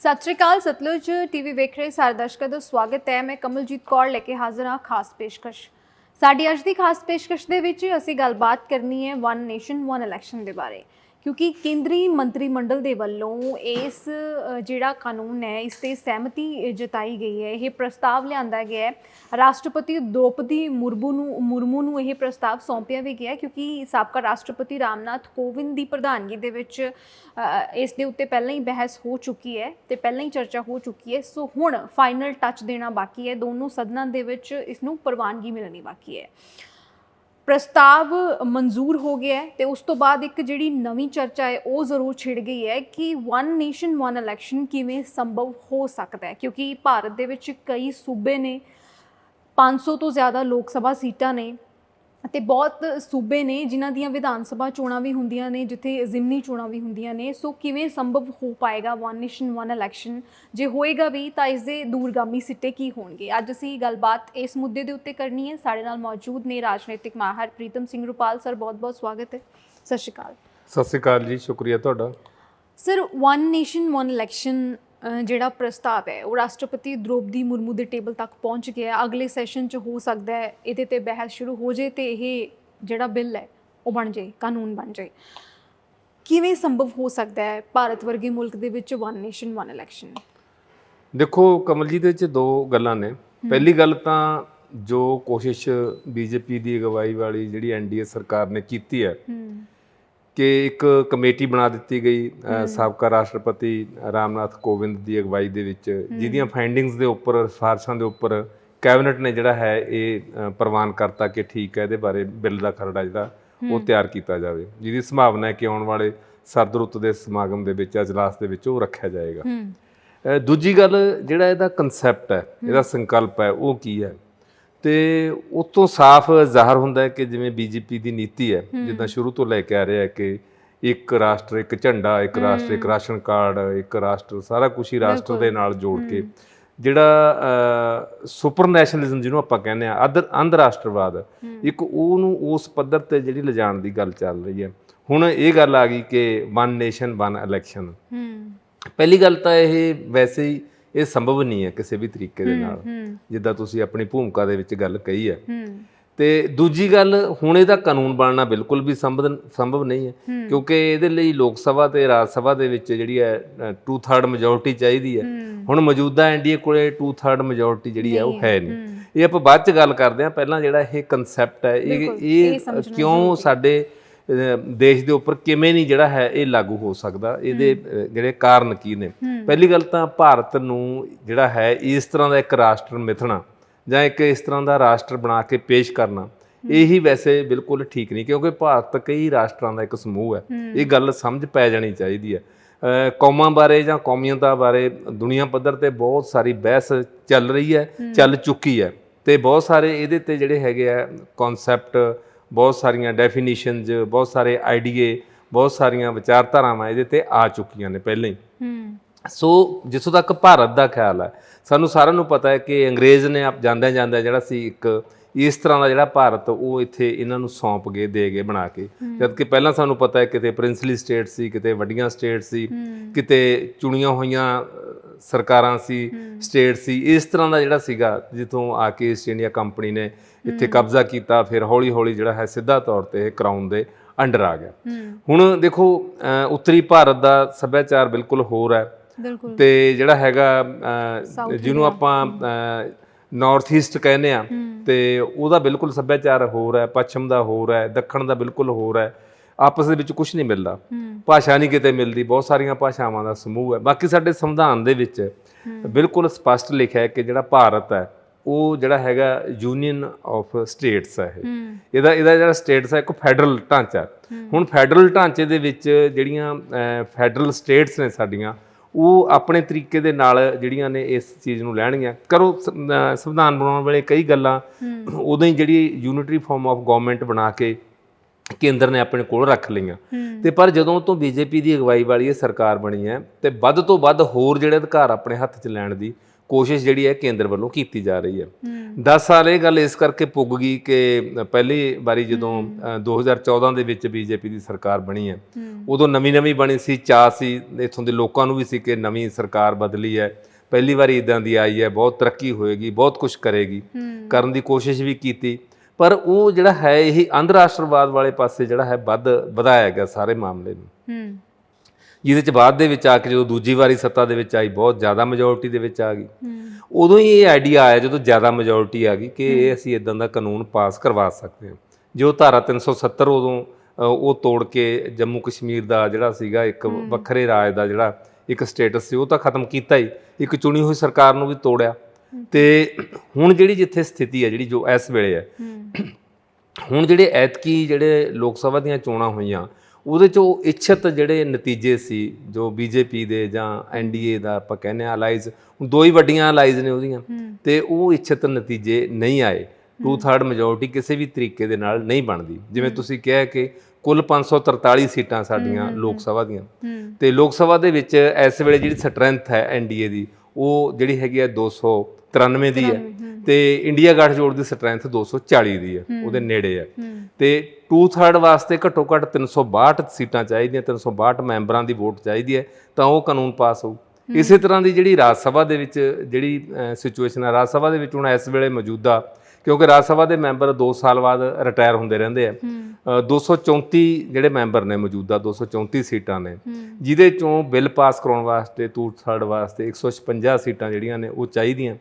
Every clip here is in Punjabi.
ਸਤਿ ਸ਼੍ਰੀ ਅਕਾਲ, ਸਤਲੁਜ ਟੀਵੀ ਵੇਖ ਰਹੇ ਸਾਰੇ ਦਰਸ਼ਕਾਂ ਦਾ ਸਵਾਗਤ ਹੈ। ਮੈਂ ਕਮਲਜੀਤ ਕੌਰ ਲੈ ਕੇ ਹਾਜ਼ਰ ਹਾਂ ਖਾਸ ਪੇਸ਼ਕਸ਼। ਸਾਡੀ ਅੱਜ ਦੀ ਖਾਸ ਪੇਸ਼ਕਸ਼ ਦੇ ਵਿੱਚ ਅਸੀਂ ਗੱਲਬਾਤ ਕਰਨੀ ਹੈ ਵਨ ਨੇਸ਼ਨ ਵਨ ਇਲੈਕਸ਼ਨ ਦੇ ਬਾਰੇ। ਕਿਉਂਕਿ ਕੇਂਦਰੀ ਮੰਤਰੀ ਮੰਡਲ ਦੇ ਵੱਲੋਂ ਇਸ ਜਿਹੜਾ ਕਾਨੂੰਨ ਹੈ, ਇਸ ਤੇ ਸਹਿਮਤੀ ਜਤਾਈ ਗਈ ਹੈ। ਇਹ ਪ੍ਰਸਤਾਵ ਲਿਆਂਦਾ ਗਿਆ ਹੈ। ਰਾਸ਼ਟਰਪਤੀ ਦ੍ਰੋਪਦੀ ਮੁਰਮੂ ਨੂੰ ਮੁਰਮੂ ਨੂੰ ਇਹ ਪ੍ਰਸਤਾਵ ਸੌਂਪਿਆ ਵੀ ਗਿਆ ਕਿਉਂਕਿ ਸਾਬਕਾ ਰਾਸ਼ਟਰਪਤੀ ਰਾਮਨਾਥ ਕੋਵਿੰਦ ਦੀ ਪ੍ਰਧਾਨਗੀ ਦੇ ਵਿੱਚ ਇਸ ਦੇ ਉੱਤੇ ਪਹਿਲਾਂ ਹੀ ਬਹਿਸ ਹੋ ਚੁੱਕੀ ਹੈ ਤੇ ਪਹਿਲਾਂ ਹੀ ਚਰਚਾ ਹੋ ਚੁੱਕੀ ਹੈ। ਸੋ ਹੁਣ ਫਾਈਨਲ ਟੱਚ ਦੇਣਾ ਬਾਕੀ ਹੈ। ਦੋਨੋਂ ਸਦਨਾਂ ਦੇ ਵਿੱਚ ਇਸ ਨੂੰ ਪ੍ਰਵਾਨਗੀ ਮਿਲਣੀ ਬਾਕੀ ਹੈ। ਪ੍ਰਸਤਾਵ ਮਨਜ਼ੂਰ ਹੋ ਗਿਆ ਹੈ ਤੇ ਉਸ ਤੋਂ ਬਾਅਦ ਇੱਕ ਜਿਹੜੀ ਨਵੀਂ ਚਰਚਾ ਹੈ, ਉਹ ਜ਼ਰੂਰ ਛਿੜ ਗਈ ਹੈ ਕਿ ਵਨ ਨੇਸ਼ਨ ਵਨ ਇਲੈਕਸ਼ਨ ਕਿਵੇਂ ਸੰਭਵ ਹੋ ਸਕਦਾ ਹੈ। ਕਿਉਂਕਿ ਭਾਰਤ ਦੇ ਵਿੱਚ ਕਈ ਸੂਬੇ ਨੇ 500 ਤੋਂ ਜ਼ਿਆਦਾ ਲੋਕ ਸਭਾ ਸੀਟਾਂ ਨੇ ਅਤੇ ਬਹੁਤ ਸੂਬੇ ਨੇ ਜਿਨ੍ਹਾਂ ਦੀਆਂ ਵਿਧਾਨ ਸਭਾ ਚੋਣਾਂ ਵੀ ਹੁੰਦੀਆਂ ਨੇ ਜਿੱਥੇ ਜ਼ਿਮਨੀ ਚੋਣਾਂ ਵੀ ਹੁੰਦੀਆਂ ਨੇ। ਸੋ ਕਿਵੇਂ ਸੰਭਵ ਹੋ ਪਾਏਗਾ ਵਨ ਨੇਸ਼ਨ ਵਨ ਇਲੈਕਸ਼ਨ ਜੇ ਹੋਏਗਾ ਵੀ ਤਾਂ ਇਸ ਦੇ ਦੂਰਗਾਮੀ ਸਿੱਟੇ ਕੀ ਹੋਣਗੇ? ਅੱਜ ਅਸੀਂ ਗੱਲਬਾਤ ਇਸ ਮੁੱਦੇ ਦੇ ਉੱਤੇ ਕਰਨੀ ਹੈ। ਸਾਡੇ ਨਾਲ ਮੌਜੂਦ ਨੇ ਰਾਜਨੀਤਿਕ ਮਾਹਰ ਪ੍ਰੀਤਮ ਸਿੰਘ ਰੁਪਾਲ ਸਰ। ਬਹੁਤ-ਬਹੁਤ ਸਵਾਗਤ ਹੈ। ਸਤਿ ਸ਼੍ਰੀ ਅਕਾਲ। ਸਤਿ ਸ਼੍ਰੀ ਅਕਾਲ ਜੀ। ਸ਼ੁਕਰੀਆ ਤੁਹਾਡਾ। Sir one nation one election ਜਿਹੜਾ ਪ੍ਰਸਤਾਵ ਹੈ ਉਹ ਰਾਸ਼ਟਰਪਤੀ ਦ੍ਰੋਪਦੀ ਮੁਰਮੂ ਦੇ ਟੇਬਲ ਤੱਕ ਪਹੁੰਚ ਗਿਆ। ਹੈ ਅਗਲੇ ਸੈਸ਼ਨ 'ਚ ਹੋ ਸਕਦਾ ਹੈ ਇਹਦੇ ਤੇ ਬਹਿਸ ਸ਼ੁਰੂ ਹੋ ਜੇ ਤੇ ਇਹ ਜਿਹੜਾ ਬਿੱਲ ਹੈ ਉਹ ਬਣ ਜਾਏ ਕਾਨੂੰਨ ਬਣ ਜਾਏ। ਕਿਵੇਂ ਸੰਭਵ ਹੋ ਸਕਦਾ ਹੈ ਭਾਰਤ ਵਰਗੇ ਮੁਲਕ ਦੇ ਵਿੱਚ ਵਨ ਨੇਸ਼ਨ ਵਨ ਇਲੈਕਸ਼ਨ ਦੇਖੋ ਕਮਲ ਜੀ ਦੇ ਵਿੱਚ ਦੋ ਗੱਲਾਂ ਨੇ। ਪਹਿਲੀ ਗੱਲ ਤਾਂ ਜੋ ਕੋਸ਼ਿਸ਼ ਬੀਜੇਪੀ ਦੀ ਅਗਵਾਈ ਵਾਲੀ ਜਿਹੜੀ ਐਨਡੀਏ ਸਰਕਾਰ ਨੇ ਕੀਤੀ ਹੂੰ। ਕਿ ਇੱਕ ਕਮੇਟੀ ਬਣਾ ਦਿੱਤੀ ਗਈ ਸਾਬਕਾ ਰਾਸ਼ਟਰਪਤੀ ਰਾਮਨਾਥ ਕੋਵਿੰਦ ਦੀ ਅਗਵਾਈ ਦੇ ਵਿੱਚ ਜਿਹਦੀਆਂ ਫਾਈਂਡਿੰਗਸ ਦੇ ਉੱਪਰ ਸਿਫਾਰਸ਼ਾਂ ਦੇ ਉੱਪਰ ਕੈਬਨਿਟ ਨੇ ਜਿਹੜਾ ਹੈ ਇਹ ਪ੍ਰਵਾਨ ਕਰਤਾ ਕਿ ਠੀਕ ਹੈ ਇਹਦੇ ਬਾਰੇ ਬਿੱਲ ਦਾ ਖਰੜਾ ਜਿਹੜਾ ਉਹ ਤਿਆਰ ਕੀਤਾ ਜਾਵੇ। ਜਿਹਦੀ ਸੰਭਾਵਨਾ ਹੈ ਕਿ ਆਉਣ ਵਾਲੇ ਸਰਦ ਰੁੱਤ ਦੇ ਸਮਾਗਮ ਦੇ ਵਿੱਚ ਅਜਲਾਸ ਦੇ ਵਿੱਚ ਉਹ ਰੱਖਿਆ ਜਾਏਗਾ। ਦੂਜੀ ਗੱਲ ਜਿਹੜਾ ਇਹਦਾ ਕਨਸੈਪਟ ਹੈ। ਇਹਦਾ ਸੰਕਲਪ ਹੈ ਉਹ ਕੀ ਹੈ? ਤੇ ਉਤੋਂ ਸਾਫ਼ ਜ਼ਾਹਰ ਹੁੰਦਾ ਹੈ ਕਿ ਜਿਵੇਂ ਬੀਜੇਪੀ ਦੀ ਨੀਤੀ ਹੈ ਜਿੱਦਾਂ ਸ਼ੁਰੂ ਤੋਂ ਲੈ ਕੇ ਆ ਰਿਹਾ ਹੈ ਕਿ ਇੱਕ ਰਾਸ਼ਟਰ ਇੱਕ ਝੰਡਾ ਇੱਕ ਰਾਸ਼ਟਰ ਇੱਕ ਰਾਸ਼ਨ ਕਾਰਡ ਇੱਕ ਰਾਸ਼ਟਰ ਸਾਰਾ ਕੁਝ ਹੀ ਰਾਸ਼ਟਰ ਦੇ ਨਾਲ ਜੋੜ ਕੇ ਜਿਹੜਾ ਸੁਪਰ ਨੈਸ਼ਨਲਿਜ਼ਮ ਜਿਹਨੂੰ ਆਪਾਂ ਕਹਿੰਦੇ ਆ ਅਦਰ ਅੰਧਰਾਸ਼ਟਰਵਾਦ ਇੱਕ ਉਹਨੂੰ ਉਸ ਪੱਧਰ ਤੇ ਜਿਹੜੀ ਲਿਜਾਣ ਦੀ ਗੱਲ ਚੱਲ ਰਹੀ ਹੈ। ਹੁਣ ਇਹ ਗੱਲ ਆ ਗਈ ਕਿ ਵਨ ਨੇਸ਼ਨ ਵਨ ਇਲੈਕਸ਼ਨ ਪਹਿਲੀ ਗੱਲ ਤਾਂ ਇਹ ਵੈਸੇ ਹੀ ਇਹ ਸੰਭਵ ਨਹੀਂ ਹੈ ਕਿਸੇ ਵੀ ਤਰੀਕੇ ਦੇ ਨਾਲ। ਜਿੱਦਾਂ ਤੁਸੀਂ ਆਪਣੀ ਭੂਮਿਕਾ ਦੇ ਵਿੱਚ ਗੱਲ ਕਹੀ ਹੈ। ਤੇ ਦੂਜੀ ਗੱਲ ਹੁਣ ਇਹਦਾ ਕਾਨੂੰਨ ਬਣਨਾ ਬਿਲਕੁਲ ਵੀ ਸੰਭਵ ਸੰਭਵ ਨਹੀਂ ਹੈ। ਕਿਉਂਕਿ ਇਹਦੇ ਲਈ ਲੋਕ ਸਭਾ ਤੇ ਰਾਜ ਸਭਾ ਦੇ ਵਿੱਚ ਜਿਹੜੀ ਹੈ 2/3 ਮੈਜੋਰਟੀ ਚਾਹੀਦੀ ਹੈ। ਹੁਣ ਮੌਜੂਦਾ ਐਨਡੀਏ ਕੋਲੇ 2/3 ਮੈਜੋਰਟੀ ਜਿਹੜੀ ਹੈ ਉਹ ਹੈ ਨਹੀਂ। ਇਹ ਆਪਾਂ ਬਾਅਦ ਚ ਗੱਲ ਕਰਦੇ ਹਾਂ। ਪਹਿਲਾਂ ਜਿਹੜਾ ਇਹ ਕਨਸੈਪਟ ਹੈ ਇਹ ਇਹ ਕਿਉਂ ਸਾਡੇ ਦੇਸ਼ ਦੇ ਉੱਪਰ ਕਿਵੇਂ ਨਹੀਂ ਜਿਹੜਾ ਹੈ ਇਹ ਲਾਗੂ ਹੋ ਸਕਦਾ ਇਹਦੇ ਜਿਹੜੇ ਕਾਰਨ ਕੀ ਨੇ? ਪਹਿਲੀ ਗੱਲ ਤਾਂ ਭਾਰਤ ਨੂੰ ਜਿਹੜਾ ਹੈ ਇਸ ਤਰ੍ਹਾਂ ਦਾ ਇੱਕ ਰਾਸ਼ਟਰ ਮਿਥਣਾ ਜਾਂ ਇੱਕ ਇਸ ਤਰ੍ਹਾਂ ਦਾ ਰਾਸ਼ਟਰ ਬਣਾ ਕੇ ਪੇਸ਼ ਕਰਨਾ ਇਹੀ ਵੈਸੇ ਬਿਲਕੁਲ ਠੀਕ ਨਹੀਂ ਕਿਉਂਕਿ ਭਾਰਤ ਕਈ ਰਾਸ਼ਟਰਾਂ ਦਾ ਇੱਕ ਸਮੂਹ ਹੈ। ਇਹ ਗੱਲ ਸਮਝ ਪੈ ਜਾਣੀ ਚਾਹੀਦੀ ਹੈ। ਕੌਮਾਂ ਬਾਰੇ ਜਾਂ ਕੌਮੀਅਤਾਂ ਬਾਰੇ ਦੁਨੀਆ ਪੱਧਰ ਤੇ ਬਹੁਤ ਸਾਰੀ ਬਹਿਸ ਚੱਲ ਰਹੀ ਹੈ ਚੱਲ ਚੁੱਕੀ ਹੈ ਤੇ ਬਹੁਤ ਸਾਰੇ ਇਹਦੇ ਤੇ ਜਿਹੜੇ ਹੈਗੇ ਆ ਕਨਸੈਪਟ ਬਹੁਤ ਸਾਰੀਆਂ ਡੈਫੀਨੀਸ਼ਨਸ ਬਹੁਤ ਸਾਰੇ ਆਈਡੀਏ ਬਹੁਤ ਸਾਰੀਆਂ ਵਿਚਾਰਧਾਰਾਵਾਂ ਇਹਦੇ ਤੇ ਆ ਚੁੱਕੀਆਂ ਨੇ ਪਹਿਲਾਂ ਹੀ। ਹੂੰ। ਸੋ ਜਿੱਥੋਂ ਤੱਕ ਭਾਰਤ ਦਾ ਖਿਆਲ ਹੈ ਸਾਨੂੰ ਸਾਰਿਆਂ ਨੂੰ ਪਤਾ ਹੈ ਕਿ ਅੰਗਰੇਜ਼ ਨੇ ਆਪ ਜਾਂਦਿਆਂ ਜਾਂਦਿਆਂ ਜਿਹੜਾ ਸੀ ਇੱਕ ਇਸ ਤਰ੍ਹਾਂ ਦਾ ਜਿਹੜਾ ਭਾਰਤ ਉਹ ਇੱਥੇ ਇਹਨਾਂ ਨੂੰ ਸੌਂਪ ਗਏ ਦੇ ਗਏ ਬਣਾ ਕੇ। ਜਦ ਕਿ ਪਹਿਲਾਂ ਸਾਨੂੰ ਪਤਾ ਹੈ ਕਿਤੇ ਪ੍ਰਿੰਸਲੀ ਸਟੇਟ ਸੀ ਕਿਤੇ ਵੱਡੀਆਂ ਸਟੇਟ ਸੀ ਕਿਤੇ ਚੁਣੀਆਂ ਹੋਈਆਂ ਸਰਕਾਰਾਂ ਸੀ ਸਟੇਟ ਸੀ ਇਸ ਤਰ੍ਹਾਂ ਦਾ ਜਿਹੜਾ ਸੀਗਾ ਜਿੱਥੋਂ ਆ ਕੇ ਈਸਟ ਇੰਡੀਆ ਕੰਪਨੀ ਨੇ ਇੱਥੇ ਕਬਜ਼ਾ ਕੀਤਾ ਫਿਰ ਹੌਲੀ ਹੌਲੀ ਜਿਹੜਾ ਹੈ ਸਿੱਧਾ ਤੌਰ ਤੇ ਇਹ ਕਰਾਊਨ ਦੇ ਅੰਡਰ ਆ ਗਿਆ। ਹੁਣ ਦੇਖੋ ਉੱਤਰੀ ਭਾਰਤ ਦਾ ਸੱਭਿਆਚਾਰ ਬਿਲਕੁਲ ਹੋਰ ਹੈ। ਬਿਲਕੁਲ। ਤੇ ਜਿਹੜਾ ਹੈਗਾ ਜਿਹਨੂੰ ਆਪਾਂ ਨਾਰਥ ਈਸਟ ਕਹਿੰਦੇ ਆ ਤੇ ਉਹਦਾ ਬਿਲਕੁਲ ਸੱਭਿਆਚਾਰ ਹੋਰ ਹੈ ਪੱਛਮ ਦਾ ਹੋਰ ਹੈ ਦੱਖਣ ਦਾ ਬਿਲਕੁਲ ਹੋਰ ਹੈ। ਆਪਸ ਦੇ ਵਿੱਚ ਕੁਝ ਨਹੀਂ ਮਿਲਦਾ। ਭਾਸ਼ਾ ਨਹੀਂ ਕਿਤੇ ਮਿਲਦੀ ਬਹੁਤ ਸਾਰੀਆਂ ਭਾਸ਼ਾਵਾਂ ਦਾ ਸਮੂਹ ਹੈ। ਬਾਕੀ ਸਾਡੇ ਸੰਵਿਧਾਨ ਦੇ ਵਿੱਚ ਬਿਲਕੁਲ ਸਪਸ਼ਟ ਲਿਖਿਆ ਹੈ ਕਿ ਜਿਹੜਾ ਭਾਰਤ ਹੈ ਉਹ ਜਿਹੜਾ ਹੈਗਾ ਯੂਨੀਅਨ ਆਫ ਸਟੇਟਸ ਹੈ ਇਹ। ਇਹਦਾ ਇਹਦਾ ਜਿਹੜਾ ਸਟੇਟਸ ਹੈ ਇੱਕ ਫੈਡਰਲ ਢਾਂਚਾ। ਹੁਣ ਫੈਡਰਲ ਢਾਂਚੇ ਦੇ ਵਿੱਚ ਜਿਹੜੀਆਂ ਫੈਡਰਲ ਸਟੇਟਸ ਨੇ ਸਾਡੀਆਂ ਉਹ ਆਪਣੇ ਤਰੀਕੇ ਦੇ ਨਾਲ ਜਿਹੜੀਆਂ ਨੇ ਇਸ ਚੀਜ਼ ਨੂੰ ਲੈਣਗੀਆਂ। ਕਰੋ ਸੰਵਿਧਾਨ ਬਣਾਉਣ ਵੇਲੇ ਕਈ ਗੱਲਾਂ ਉਦੋਂ ਹੀ ਜਿਹੜੀ ਯੂਨਿਟਰੀ ਫਾਰਮ ਆਫ ਗਵਰਨਮੈਂਟ ਬਣਾ ਕੇ ਕੇਂਦਰ ਨੇ ਆਪਣੇ ਕੋਲ ਰੱਖ ਲਈਆਂ। ਤੇ ਪਰ ਜਦੋਂ ਤੋਂ ਬੀਜੇਪੀ ਦੀ ਅਗਵਾਈ ਵਾਲੀ ਇਹ ਸਰਕਾਰ ਬਣੀ ਹੈ ਤੇ ਵੱਧ ਤੋਂ ਵੱਧ ਹੋਰ ਜਿਹੜੇ ਅਧਿਕਾਰ ਆਪਣੇ ਹੱਥ 'ਚ ਲੈਣ ਦੀ ਕੋਸ਼ਿਸ਼ ਜਿਹੜੀ ਹੈ ਕੇਂਦਰ ਵੱਲੋਂ ਕੀਤੀ ਜਾ ਰਹੀ ਹੈ। ਹੂੰ। 10 ਸਾਲ ਇਹ ਗੱਲ ਇਸ ਕਰਕੇ ਪੁੱਗ ਗਈ ਕਿ ਪਹਿਲੀ ਵਾਰੀ ਜਦੋਂ ਅ, 2014 ਦੇ ਵਿੱਚ ਬੀਜੇਪੀ ਦੀ ਸਰਕਾਰ ਬਣੀ ਹੈ ਉਦੋਂ ਨਵੀਂ ਨਵੀਂ ਬਣੀ ਸੀ ਚਾਅ ਸੀ ਇਥੋਂ ਦੇ ਲੋਕਾਂ ਨੂੰ ਵੀ ਸੀ ਕਿ ਨਵੀਂ ਸਰਕਾਰ ਬਦਲੀ ਹੈ। ਪਹਿਲੀ ਵਾਰੀ ਇਦਾਂ ਦੀ ਆਈ ਹੈ ਬਹੁਤ ਤਰੱਕੀ ਹੋਏਗੀ ਬਹੁਤ ਕੁਝ ਕਰੇਗੀ। ਕਰਨ ਦੀ ਕੋਸ਼ਿਸ਼ ਵੀ ਕੀਤੀ। ਪਰ ਉਹ ਜਿਹੜਾ ਹੈ ਇਹ ਅੰਧਰਾਸ਼ਟਰਵਾਦ ਵਾਲੇ ਪਾਸੇ ਜਿਹੜਾ ਹੈ ਵੱਧ ਵਧਾਇਆ ਗਿਆ ਸਾਰੇ ਮਾਮਲੇ ਨੂੰ। ਹੂੰ। ਜਿਹਦੇ ਚ ਬਾਅਦ ਦੇ ਵਿੱਚ ਆ ਕੇ ਜਦੋਂ ਦੂਜੀ ਵਾਰੀ ਸੱਤਾ ਦੇ ਵਿੱਚ ਆਈ ਬਹੁਤ ਜ਼ਿਆਦਾ ਮੈਜੋਰਟੀ ਦੇ ਵਿੱਚ ਆ ਗਈ। ਹੂੰ। ਉਦੋਂ ਹੀ ਇਹ ਆਈਡੀਆ ਆਇਆ ਜਦੋਂ ਜ਼ਿਆਦਾ ਮੈਜੋਰਟੀ ਆ ਗਈ ਕਿ ਇਹ ਅਸੀਂ ਇਦਾਂ ਦਾ ਕਾਨੂੰਨ ਪਾਸ ਕਰਵਾ ਸਕਦੇ ਹਾਂ। ਜੋ ਧਾਰਾ 370 ਉਦੋਂ ਉਹ ਤੋੜ ਕੇ ਜੰਮੂ ਕਸ਼ਮੀਰ ਦਾ ਜਿਹੜਾ ਸੀਗਾ ਇੱਕ ਵੱਖਰੇ ਰਾਜ ਦਾ ਜਿਹੜਾ ਇੱਕ ਸਟੇਟਸ ਸੀ ਉਹ ਤਾਂ ਖਤਮ ਕੀਤਾ ਹੀ। ਇੱਕ ਚੁਣੀ ਹੋਈ ਸਰਕਾਰ ਨੂੰ ਵੀ ਤੋੜਿਆ। ਤੇ ਹੁਣ ਜਿਹੜੀ ਜਿੱਥੇ ਸਥਿਤੀ ਹੈ ਜਿਹੜੀ ਜੋ ਇਸ ਵੇਲੇ ਹੈ ਹੁਣ ਜਿਹੜੇ ਐਤਕੀ ਜਿਹੜੇ ਲੋਕ ਸਭਾ ਦੀਆਂ ਚੋਣਾਂ ਹੋਈਆਂ ਉਹਦੇ ਚੋਂ ਇੱਛਤ ਜਿਹੜੇ ਨਤੀਜੇ ਸੀ ਜੋ ਬੀਜੇਪੀ ਦੇ ਜਾਂ ਐਨਡੀਏ ਦਾ ਆਪਾਂ ਕਹਿੰਦੇ ਆ ਅਲਾਈਜ਼ ਦੋ ਹੀ ਵੱਡੀਆਂ ਅਲਾਈਜ਼ ਨੇ ਉਹਦੀਆਂ ਤੇ ਉਹ ਇੱਛਤ ਨਤੀਜੇ ਨਹੀਂ ਆਏ। ਟੂ ਥਰਡ ਮੈਜੋਰਟੀ ਕਿਸੇ ਵੀ ਤਰੀਕੇ ਦੇ ਨਾਲ ਨਹੀਂ ਬਣਦੀ। ਜਿਵੇਂ ਤੁਸੀਂ ਕਿਹਾ ਕਿ ਕੁੱਲ 543 ਸੀਟਾਂ ਸਾਡੀਆਂ ਲੋਕ ਸਭਾ ਦੀਆਂ। ਤੇ ਲੋਕ ਸਭਾ ਦੇ ਵਿੱਚ ਇਸ ਵੇਲੇ ਜਿਹੜੀ ਸਟਰੈਂਥ ਹੈ ਐਨਡੀਏ ਦੀ ਉਹ ਜਿਹੜੀ ਹੈਗੀ ਹੈ 293 ਦੀ ਹੈ। ਤੇ ਇੰਡੀਆ ਗੱਠਜੋੜ ਦੀ ਸਟਰੈਂਥ 240 ਦੀ ਹੈ ਉਹਦੇ ਨੇੜੇ ਹੈ। ਤੇ ਟੂ ਥਰਡ ਵਾਸਤੇ ਘੱਟੋ ਘੱਟ 362 ਸੀਟਾਂ ਚਾਹੀਦੀਆਂ 362 ਮੈਂਬਰਾਂ ਦੀ ਵੋਟ ਚਾਹੀਦੀ ਹੈ ਤਾਂ ਉਹ ਕਾਨੂੰਨ ਪਾਸ ਹੋਊ। ਇਸੇ ਤਰ੍ਹਾਂ ਦੀ ਜਿਹੜੀ ਰਾਜ ਸਭਾ ਦੇ ਵਿੱਚ ਜਿਹੜੀ ਸਿਚੁਏਸ਼ਨ ਹੈ ਰਾਜ ਸਭਾ ਦੇ ਵਿੱਚ ਹੁਣ ਇਸ ਵੇਲੇ ਮੌਜੂਦਾ ਕਿਉਂਕਿ ਰਾਜ ਸਭਾ ਦੇ ਮੈਂਬਰ 2 ਸਾਲ ਬਾਅਦ ਰਿਟਾਇਰ ਹੁੰਦੇ ਰਹਿੰਦੇ ਆ। ਹੂੰ। ਅ, 234 ਜਿਹੜੇ ਮੈਂਬਰ ਨੇ ਮੌਜੂਦਾ 234 ਸੀਟਾਂ ਨੇ। ਜਿਹਦੇ ਚੋਂ ਬਿੱਲ ਪਾਸ ਕਰਾਉਣ ਵਾਸਤੇ ਟੂ ਥਰਡ ਵਾਸਤੇ 156 ਸੀਟਾਂ ਜਿਹੜੀਆਂ ਨੇ ਉਹ ਚਾਹੀਦੀਆਂ।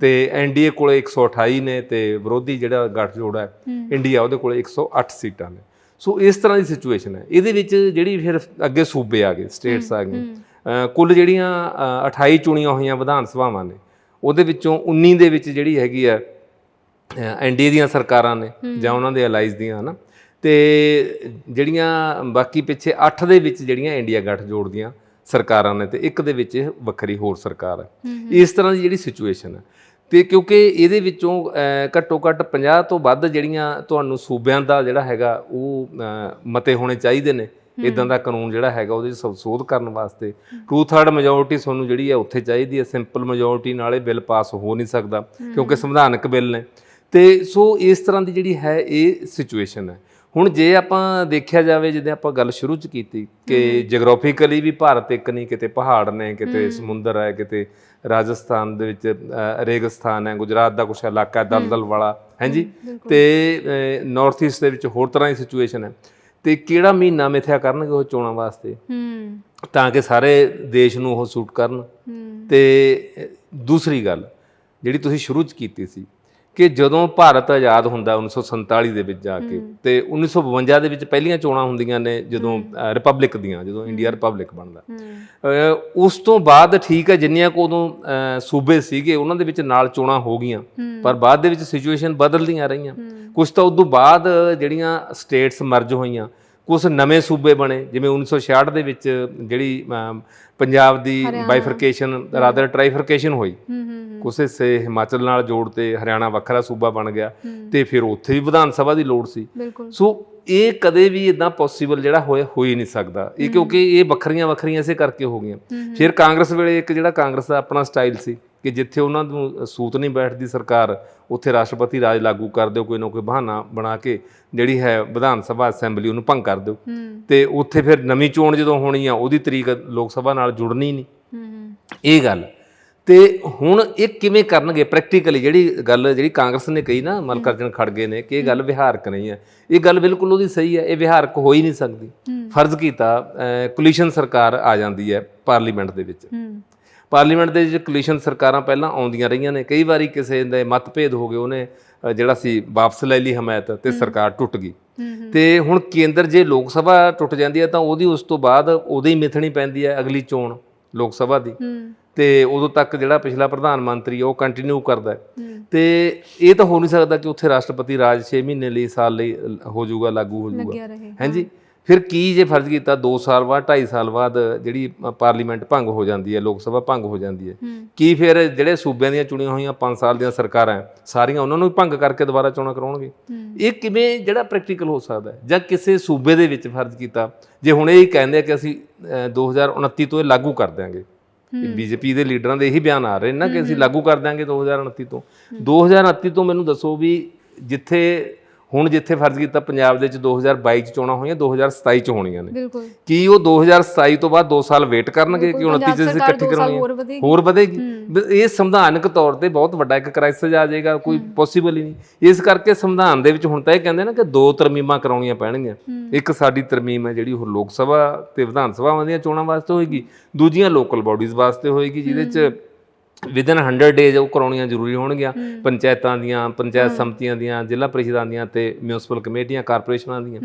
ਤੇ ਐਨਡੀਏ ਕੋਲੇ 128 ਨੇ ਤੇ ਵਿਰੋਧੀ ਜਿਹੜਾ ਗੱਠਜੋੜ ਹੈ ਇੰਡੀਆ ਉਹਦੇ ਕੋਲੇ 108 ਸੀਟਾਂ ਨੇ। ਸੋ ਇਸ ਤਰ੍ਹਾਂ ਦੀ ਸਿਚੁਏਸ਼ਨ ਹੈ। ਇਹਦੇ ਵਿੱਚ ਜਿਹੜੀ ਫਿਰ ਅੱਗੇ ਸੂਬੇ ਆ ਗਏ ਸਟੇਟਸ ਆ ਗਏ। ਕੁੱਲ ਜਿਹੜੀਆਂ ਅ, 28 ਚੁਣੀਆਂ ਹੋਈਆਂ ਵਿਧਾਨ ਸਭਾਵਾਂ ਨੇ ਉਹਦੇ ਵਿੱਚੋਂ 19 ਦੇ ਵਿੱਚ ਜਿਹੜੀ ਹੈਗੀ ਆ ਐਨਡੀਏ ਦੀਆਂ ਸਰਕਾਰਾਂ ਨੇ ਜਾਂ ਉਹਨਾਂ ਦੇ ਅਲਾਈਜ਼ ਦੀਆਂ ਹਨਾ? ਤੇ ਜਿਹੜੀਆਂ ਬਾਕੀ ਪਿੱਛੇ 8 ਦੇ ਵਿੱਚ ਜਿਹੜੀਆਂ ਇੰਡੀਆ ਗੱਠਜੋੜ ਦੀਆਂ ਸਰਕਾਰਾਂ ਨੇ ਤੇ ਇੱਕ ਦੇ ਵਿੱਚ ਵੱਖਰੀ ਹੋਰ ਸਰਕਾਰ ਹੈ। ਇਸ ਤਰ੍ਹਾਂ ਦੀ ਜਿਹੜੀ ਸਿਚੁਏਸ਼ਨ ਹੈ। ਤੇ ਕਿਉਂਕਿ ਇਹਦੇ ਵਿੱਚੋਂ ਘੱਟੋ ਘੱਟ 50 ਤੋਂ ਵੱਧ ਜਿਹੜੀਆਂ ਤੁਹਾਨੂੰ ਸੂਬਿਆਂ ਦਾ ਜਿਹੜਾ ਹੈਗਾ ਉਹ ਮਤੇ ਹੋਣੇ ਚਾਹੀਦੇ ਨੇ। ਇਦਾਂ ਦਾ ਕਾਨੂੰਨ ਜਿਹੜਾ ਹੈਗਾ ਉਹਦੇ ਵਿੱਚ ਸੋਧ ਕਰਨ ਵਾਸਤੇ। ਟੂ ਥਰਡ ਮੈਜੋਰਟੀ ਤੁਹਾਨੂੰ ਜਿਹੜੀ ਹੈ ਉੱਥੇ ਚਾਹੀਦੀ ਹੈ। ਸਿੰਪਲ ਮੈਜੋਰਟੀ ਨਾਲੇ ਬਿੱਲ ਪਾਸ ਹੋ ਨਹੀਂ ਸਕਦਾ ਕਿਉਂਕਿ ਸੰਵਿਧਾਨਕ ਬਿੱਲ ਨੇ। ਤੇ ਸੋ ਇਸ ਤਰ੍ਹਾਂ ਦੀ ਜਿਹੜੀ ਹੈ ਇਹ ਸਿਚੁਏਸ਼ਨ ਹੈ। ਹੁਣ ਜੇ ਆਪਾਂ ਦੇਖਿਆ ਜਾਵੇ ਜਿੱਦਾਂ ਆਪਾਂ ਗੱਲ ਸ਼ੁਰੂ ਚ ਕੀਤੀ ਕਿ ਜੀਓਗ੍ਰਾਫਿਕਲੀ ਵੀ ਭਾਰਤ ਇੱਕ ਨਹੀਂ ਕਿਤੇ ਪਹਾੜ ਨੇ ਕਿਤੇ ਸਮੁੰਦਰ ਹੈ ਕਿਤੇ ਰਾਜਸਥਾਨ ਦੇ ਵਿੱਚ ਰੇਗਿਸਤਾਨ ਹੈ ਗੁਜਰਾਤ ਦਾ ਕੁਛ ਇਲਾਕਾ ਹੈ ਦਲਦਲ ਵਾਲਾ ਹਾਂਜੀ? ਤੇ ਨਾਰਥ ਈਸਟ ਦੇ ਵਿੱਚ ਹੋਰ ਤਰ੍ਹਾਂ ਦੀ ਸਿਚੁਏਸ਼ਨ ਹੈ। ਤੇ ਕਿਹੜਾ ਮਹੀਨਾ ਮਿਥਿਆ ਕਰਨਗੇ ਉਹ ਚੋਣਾਂ ਵਾਸਤੇ? ਹੂੰ। ਤਾਂ ਕਿ ਸਾਰੇ ਦੇਸ਼ ਨੂੰ ਉਹ ਸੂਟ ਕਰਨ। ਹੂੰ। ਤੇ ਦੂਸਰੀ ਗੱਲ ਜਿਹੜੀ ਤੁਸੀਂ ਸ਼ੁਰੂ ਚ ਕੀਤੀ ਸੀ ਕਿ ਜਦੋਂ ਭਾਰਤ ਆਜ਼ਾਦ ਹੁੰਦਾ 1947 ਦੇ ਵਿੱਚ ਜਾ ਕੇ ਤੇ 1952 ਦੇ ਵਿੱਚ ਪਹਿਲੀਆਂ ਚੋਣਾਂ ਹੁੰਦੀਆਂ ਨੇ ਜਦੋਂ ਰਿਪਬਲਿਕ ਦੀਆਂ ਜਦੋਂ ਇੰਡੀਆ ਰਿਪਬਲਿਕ ਬਣਦਾ। ਉਸ ਤੋਂ ਬਾਅਦ ਠੀਕ ਹੈ ਜਿੰਨੀਆਂ ਕੋ ਉਦੋਂ ਸੂਬੇ ਸੀਗੇ ਉਹਨਾਂ ਦੇ ਵਿੱਚ ਨਾਲ ਚੋਣਾਂ ਹੋ ਗਈਆਂ ਪਰ ਬਾਅਦ ਦੇ ਵਿੱਚ ਸਿਚੁਏਸ਼ਨ ਬਦਲਦੀਆਂ ਰਹੀਆਂ। ਕੁਝ ਤਾਂ ਉਦੋਂ ਬਾਅਦ ਜਿਹੜੀਆਂ ਸਟੇਟਸ ਮਰਜ ਹੋਈਆਂ ਕੁਝ ਨਵੇਂ ਸੂਬੇ ਬਣੇ ਜਿਵੇਂ 1966 ਦੇ ਵਿੱਚ ਜਿਹੜੀ ਪੰਜਾਬ ਦੀ ਬਾਈਫਰਕੇਸ਼ਨ ਰਾਦਰ ਟ੍ਰਾਈਫਰਕੇਸ਼ਨ ਹੋਈ। ਹੂੰ ਹੂੰ ਕੁਝ ਹਿੱਸੇ ਹਿਮਾਚਲ ਨਾਲ ਜੋੜ ਤੇ ਹਰਿਆਣਾ ਵੱਖਰਾ ਸੂਬਾ ਬਣ ਗਿਆ ਤੇ ਫਿਰ ਉੱਥੇ ਵੀ ਵਿਧਾਨ ਸਭਾ ਦੀ ਲੋੜ ਸੀ। ਸੋ ਇਹ ਕਦੇ ਵੀ ਇਦਾਂ ਪੋਸੀਬਲ ਜਿਹੜਾ ਹੋਏ ਹੋ ਹੀ ਨਹੀਂ ਸਕਦਾ। ਇਹ ਕਿਉਂਕਿ ਇਹ ਵੱਖਰੀਆਂ ਵੱਖਰੀਆਂ ਇਸੇ ਕਰਕੇ ਹੋ ਗਈਆਂ। ਫਿਰ ਕਾਂਗਰਸ ਵੇਲੇ ਇੱਕ ਜਿਹੜਾ ਕਾਂਗਰਸ ਦਾ ਆਪਣਾ ਸਟਾਈਲ ਸੀ ਕਿ ਜਿੱਥੇ ਉਹਨਾਂ ਨੂੰ ਸੂਤ ਨਹੀਂ ਬੈਠਦੀ ਸਰਕਾਰ ਉੱਥੇ ਰਾਸ਼ਟਰਪਤੀ ਰਾਜ ਲਾਗੂ ਕਰ ਦਿਓ ਕੋਈ ਨਾ ਕੋਈ ਬਹਾਨਾ ਬਣਾ ਕੇ ਜਿਹੜੀ ਹੈ ਵਿਧਾਨ ਸਭਾ ਅਸੈਂਬਲੀ ਉਹਨੂੰ ਭੰਗ ਕਰ ਦਿਓ। ਤੇ ਉੱਥੇ ਫਿਰ ਨਵੀਂ ਚੋਣ ਜਦੋਂ ਹੋਣੀ ਆ ਉਹਦੀ ਤਰੀਕ ਲੋਕ ਸਭਾ ਨਾਲ ਜੁੜਨੀ ਨਹੀਂ। ਇਹ ਗੱਲ। ਤੇ ਹੁਣ ਇਹ ਕਿਵੇਂ ਕਰਨਗੇ? ਪ੍ਰੈਕਟੀਕਲੀ ਜਿਹੜੀ ਗੱਲ ਜਿਹੜੀ ਕਾਂਗਰਸ ਨੇ ਕਹੀ ਨਾ ਮਲਕਰਜਨ ਖੜਗੇ ਨੇ ਕਿ ਇਹ ਗੱਲ ਵਿਹਾਰਕ ਨਹੀਂ ਹੈ। ਇਹ ਗੱਲ ਬਿਲਕੁਲ ਉਹਦੀ ਸਹੀ ਹੈ ਇਹ ਵਿਹਾਰਕ ਹੋ ਹੀ ਨਹੀਂ ਸਕਦੀ। ਫਰਜ਼ ਕੀਤਾ ਕੋਲੀਸ਼ਨ ਸਰਕਾਰ ਆ ਜਾਂਦੀ ਹੈ ਪਾਰਲੀਮੈਂਟ ਦੇ ਵਿੱਚ। ਪਾਰਲੀਮੈਂਟ ਦੇ ਵਿੱਚ ਕੋਲੀਸ਼ਨ ਸਰਕਾਰਾਂ ਪਹਿਲਾਂ ਆਉਂਦੀਆਂ ਰਹੀਆਂ ਨੇ। ਕਈ ਵਾਰੀ ਕਿਸੇ ਦੇ ਮਤਭੇਦ ਹੋ ਗਏ ਉਹਨੇ ਜਿਹੜਾ ਸੀ ਵਾਪਸ ਲੈ ਲਈ ਹਮਾਇਤ ਤੇ ਸਰਕਾਰ ਟੁੱਟ ਗਈ। ਤੇ ਹੁਣ ਕੇਂਦਰ ਜੇ ਲੋਕ ਸਭਾ ਟੁੱਟ ਜਾਂਦੀ ਹੈ ਤਾਂ ਉਹਦੀ ਉਸ ਤੋਂ ਬਾਅਦ ਉਹਦੇ ਹੀ ਮਿਥਣੀ ਪੈਂਦੀ ਹੈ ਅਗਲੀ ਚੋਣ ਲੋਕ ਸਭਾ ਦੀ। ਤੇ ਉਦੋਂ ਤੱਕ ਜਿਹੜਾ ਪਿਛਲਾ ਪ੍ਰਧਾਨ ਮੰਤਰੀ ਉਹ ਕੰਟੀਨਿਊ ਕਰਦਾ ਤੇ ਇਹ ਤਾਂ ਹੋ ਨਹੀਂ ਸਕਦਾ ਕਿ ਉੱਥੇ ਰਾਸ਼ਟਰਪਤੀ ਰਾਜ 6 ਮਹੀਨੇ ਲਈ ਸਾਲ ਲਈ ਹੋ ਜਾਊਗਾ ਲਾਗੂ ਹੋ ਜਾਊਗਾ। ਹਾਂਜੀ ਫਿਰ ਕੀ ਜੇ ਫਰਜ਼ ਕੀਤਾ 2 ਸਾਲ ਬਾਅਦ 2.5 ਸਾਲ ਬਾਅਦ ਜਿਹੜੀ ਪਾਰਲੀਮੈਂਟ ਭੰਗ ਹੋ ਜਾਂਦੀ ਹੈ ਲੋਕ ਸਭਾ ਭੰਗ ਹੋ ਜਾਂਦੀ ਹੈ। ਕੀ ਫਿਰ ਜਿਹੜੇ ਸੂਬਿਆਂ ਦੀਆਂ ਚੁਣੀਆਂ ਹੋਈਆਂ 5 ਸਾਲ ਦੀਆਂ ਸਰਕਾਰਾਂ ਸਾਰੀਆਂ ਉਹਨਾਂ ਨੂੰ ਭੰਗ ਕਰਕੇ ਦੁਬਾਰਾ ਚੋਣਾਂ ਕਰਾਉਣਗੇ? ਇਹ ਕਿਵੇਂ ਜਿਹੜਾ ਪ੍ਰੈਕਟੀਕਲ ਹੋ ਸਕਦਾ ਹੈ? ਜਾਂ ਕਿਸੇ ਸੂਬੇ ਦੇ ਵਿੱਚ ਫਰਜ਼ ਕੀਤਾ? ਜੇ ਹੁਣ ਇਹ ਹੀ ਕਹਿੰਦੇ ਆ ਕਿ ਅਸੀਂ ਅ, 2029 ਤੋਂ ਇਹ ਲਾਗੂ ਕਰ ਦਿਆਂਗੇ। ਬੀਜੇਪੀ ਦੇ ਲੀਡਰਾਂ ਦੇ ਇਹੀ ਬਿਆਨ ਆ ਰਹੇ ਨੇ ਨਾ ਕਿ ਅਸੀਂ ਲਾਗੂ ਕਰ ਦਾਂਗੇ 2029 ਤੋਂ। 2029 ਤੋਂ ਮੈਨੂੰ ਦੱਸੋ ਵੀ ਜਿੱਥੇ ਹੁਣ ਜਿੱਥੇ ਫਰਜ਼ ਕੀਤਾ ਪੰਜਾਬ ਦੇ ਵਿੱਚ 2022 ਚ ਚੋਣਾਂ ਹੋਈਆਂ 2027 ਚ ਹੋਣੀਆਂ ਨੇ। ਬਿਲਕੁਲ। ਕੀ ਉਹ 2027 ਤੋਂ ਬਾਅਦ 2 ਸਾਲ ਵੇਟ ਕਰਨਗੇ ਕਿ 29 ਚ ਇਕੱਠੀ ਕਰਾਉਣੀ ਹੋਰ? ਵਧੇਗੀ। ਇਹ ਸੰਵਿਧਾਨਕ ਤੌਰ ਤੇ ਬਹੁਤ ਵੱਡਾ ਇੱਕ ਕ੍ਰਾਈਸਿਸ ਆ ਜਾਏਗਾ ਕੋਈ ਪੋਸੀਬਲ ਹੀ ਨਹੀਂ। ਇਸ ਕਰਕੇ ਸੰਵਿਧਾਨ ਦੇ ਵਿੱਚ ਹੁਣ ਤਾਂ ਇਹ ਕਹਿੰਦੇ ਨਾ ਕਿ ਦੋ ਤਰਮੀਮਾਂ ਕਰਾਉਣੀਆਂ ਪੈਣਗੀਆਂ। ਇੱਕ ਸਾਡੀ ਤਰਮੀਮ ਹੈ ਜਿਹੜੀ ਉਹ ਲੋਕ ਸਭਾ ਤੇ ਵਿਧਾਨ ਸਭਾਵਾਂ ਦੀਆਂ ਚੋਣਾਂ ਵਾਸਤੇ ਹੋਏਗੀ ਦੂਜੀਆਂ ਲੋਕਲ ਬਾਡੀਜ਼ ਵਾਸਤੇ ਹੋਏਗੀ ਜਿਹਦੇ ਚ ਵਿਦਨ 100 ਡੇਜ਼ ਉਹ ਕਰਾਉਣੀਆਂ ਜ਼ਰੂਰੀ ਹੋਣਗੀਆਂ। ਪੰਚਾਇਤਾਂ ਦੀਆਂ ਪੰਚਾਇਤ ਸਮਤੀਆਂ ਦੀਆਂ ਜ਼ਿਲ੍ਹਾ ਪ੍ਰੀਸ਼ਦਾਂ ਦੀਆਂ ਤੇ ਮਿਊਨਿਸਪਲ ਕਮੇਟੀਆਂ ਕਾਰਪੋਰੇਸ਼ਨਾਂ ਦੀਆਂ।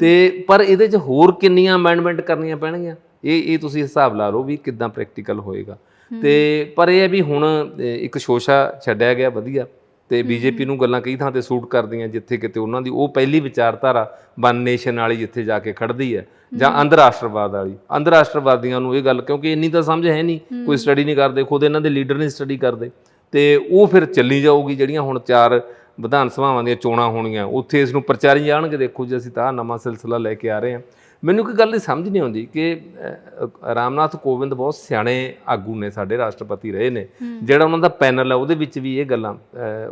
ਤੇ ਪਰ ਇਹਦੇ 'ਚ ਹੋਰ ਕਿੰਨੀਆਂ ਅਮੈਂਡਮੈਂਟ ਕਰਨੀਆਂ ਪੈਣਗੀਆਂ? ਇਹ ਇਹ ਤੁਸੀਂ ਹਿਸਾਬ ਲਾ ਲਓ ਵੀ ਕਿੱਦਾਂ ਪ੍ਰੈਕਟੀਕਲ ਹੋਏਗਾ। ਤੇ ਪਰ ਇਹ ਹੈ ਵੀ ਹੁਣ ਇੱਕ ਸ਼ੋਸ਼ਾ ਛੱਡਿਆ ਗਿਆ ਵਧੀਆ। ਤੇ ਬੀਜੇਪੀ ਨੂੰ ਗੱਲਾਂ ਕਈ ਥਾਂ ਤੇ ਸੂਟ ਕਰਦੀਆਂ ਜਿੱਥੇ ਕਿਤੇ ਉਹਨਾਂ ਦੀ ਉਹ ਪਹਿਲੀ ਵਿਚਾਰਧਾਰਾ ਵਨ ਨੇਸ਼ਨ ਵਾਲੀ ਜਿੱਥੇ ਜਾ ਕੇ ਖੜਦੀ ਹੈ ਜਾਂ ਅੰਧਰਾਸ਼ਟਰਵਾਦ ਵਾਲੀ। ਅੰਧਰਾਸ਼ਟਰਵਾਦੀਆਂ ਨੂੰ ਇਹ ਗੱਲ ਕਿਉਂਕਿ ਇੰਨੀ ਤਾਂ ਸਮਝ ਹੈ ਨਹੀਂ ਕੋਈ ਸਟੱਡੀ ਨਹੀਂ ਕਰਦੇ ਖੁਦ ਇਹਨਾਂ ਦੇ ਲੀਡਰ ਨਹੀਂ ਸਟੱਡੀ ਕਰਦੇ। ਤੇ ਉਹ ਫਿਰ ਚੱਲੀ ਜਾਊਗੀ ਜਿਹੜੀਆਂ ਹੁਣ ਚਾਰ ਵਿਧਾਨ ਸਭਾਵਾਂ ਦੀਆਂ ਚੋਣਾਂ ਹੋਣੀਆਂ ਉੱਥੇ ਇਸ ਨੂੰ ਪ੍ਰਚਾਰੀ ਜਾਣਗੇ ਦੇਖੋ ਜੀ ਅਸੀਂ ਤਾਂ ਨਵਾਂ ਸਿਲਸਿਲਾ ਲੈ ਕੇ ਆ ਰਹੇ ਹਾਂ। ਮੈਨੂੰ ਇੱਕ ਗੱਲ ਦੀ ਸਮਝ ਨਹੀਂ ਆਉਂਦੀ ਕਿ ਰਾਮਨਾਥ ਕੋਵਿੰਦ ਬਹੁਤ ਸਿਆਣੇ ਆਗੂ ਨੇ ਸਾਡੇ ਰਾਸ਼ਟਰਪਤੀ ਰਹੇ ਨੇ। ਜਿਹੜਾ ਉਹਨਾਂ ਦਾ ਪੈਨਲ ਹੈ ਉਹਦੇ ਵਿੱਚ ਵੀ ਇਹ ਗੱਲਾਂ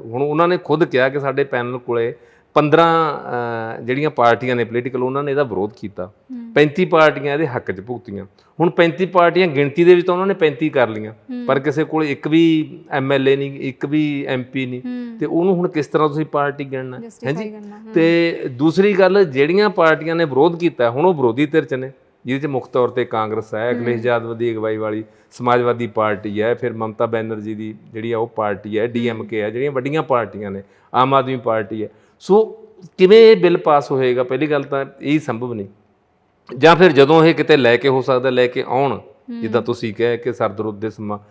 ਹੁਣ ਉਹਨਾਂ ਨੇ ਖੁਦ ਕਿਹਾ ਕਿ ਸਾਡੇ ਪੈਨਲ ਕੋਲੇ 15 ਅਹ, ਜਿਹੜੀਆਂ ਪਾਰਟੀਆਂ ਨੇ ਪੋਲੀਟੀਕਲ ਉਹਨਾਂ ਨੇ ਇਹਦਾ ਵਿਰੋਧ ਕੀਤਾ। 35 ਪਾਰਟੀਆਂ ਇਹਦੇ ਹੱਕ 'ਚ ਭੁਗਤੀਆਂ। ਹੁਣ 35 ਪਾਰਟੀਆਂ ਗਿਣਤੀ ਦੇ ਵਿੱਚ ਤਾਂ ਉਹਨਾਂ ਨੇ 35 ਕਰ ਲੀਆਂ ਪਰ ਕਿਸੇ ਕੋਲ ਇੱਕ ਵੀ ਐਮਐਲਏ ਨਹੀਂ ਇੱਕ ਵੀ ਐਮਪੀ ਨਹੀਂ। ਤੇ ਉਹਨੂੰ ਹੁਣ ਕਿਸ ਤਰ੍ਹਾਂ ਤੁਸੀਂ ਪਾਰਟੀ ਗਿਣਨਾ ਹੈ? ਜਸਟੀਫਾਈ ਕਰਨਾ ਤੇ ਦੂਸਰੀ ਗੱਲ ਜਿਹੜੀਆਂ ਪਾਰਟੀਆਂ ਨੇ ਵਿਰੋਧ ਕੀਤਾ ਹੁਣ ਉਹ ਵਿਰੋਧੀ ਧਿਰ ਚ ਨੇ ਜਿਹਦੇ ਚ ਮੁੱਖ ਤੌਰ ਤੇ ਕਾਂਗਰਸ ਹੈ ਅਖਿਲੇਸ਼ ਯਾਦਵ ਦੀ ਅਗਵਾਈ ਵਾਲੀ ਸਮਾਜਵਾਦੀ ਪਾਰਟੀ ਹੈ ਫਿਰ ਮਮਤਾ ਬੈਨਰਜੀ ਦੀ ਜਿਹੜੀ ਆ ਉਹ ਪਾਰਟੀ ਹੈ ਡੀਐਮਕੇ ਹੈ ਜਿਹੜੀਆਂ ਵੱਡੀਆਂ ਪਾਰਟੀਆਂ ਨੇ ਆਮ ਆਦਮੀ ਪਾਰਟੀ ਹੈ। ਸੋ ਕਿਵੇਂ ਇਹ ਬਿੱਲ ਪਾਸ ਹੋਏਗਾ? ਪਹਿਲੀ ਗੱਲ ਤਾਂ ਇਹ ਸੰਭਵ ਨਹੀਂ। ਜਾਂ ਫਿਰ ਜਦੋਂ ਇਹ ਕਿਤੇ ਲੈ ਕੇ ਹੋ ਸਕਦਾ ਲੈ ਕੇ ਆਉਣ ਜਿੱਦਾਂ ਤੁਸੀਂ ਕਹੇ ਕਿ ਸਰਦਰੁੱਦ ਦੇ ਸਮਾ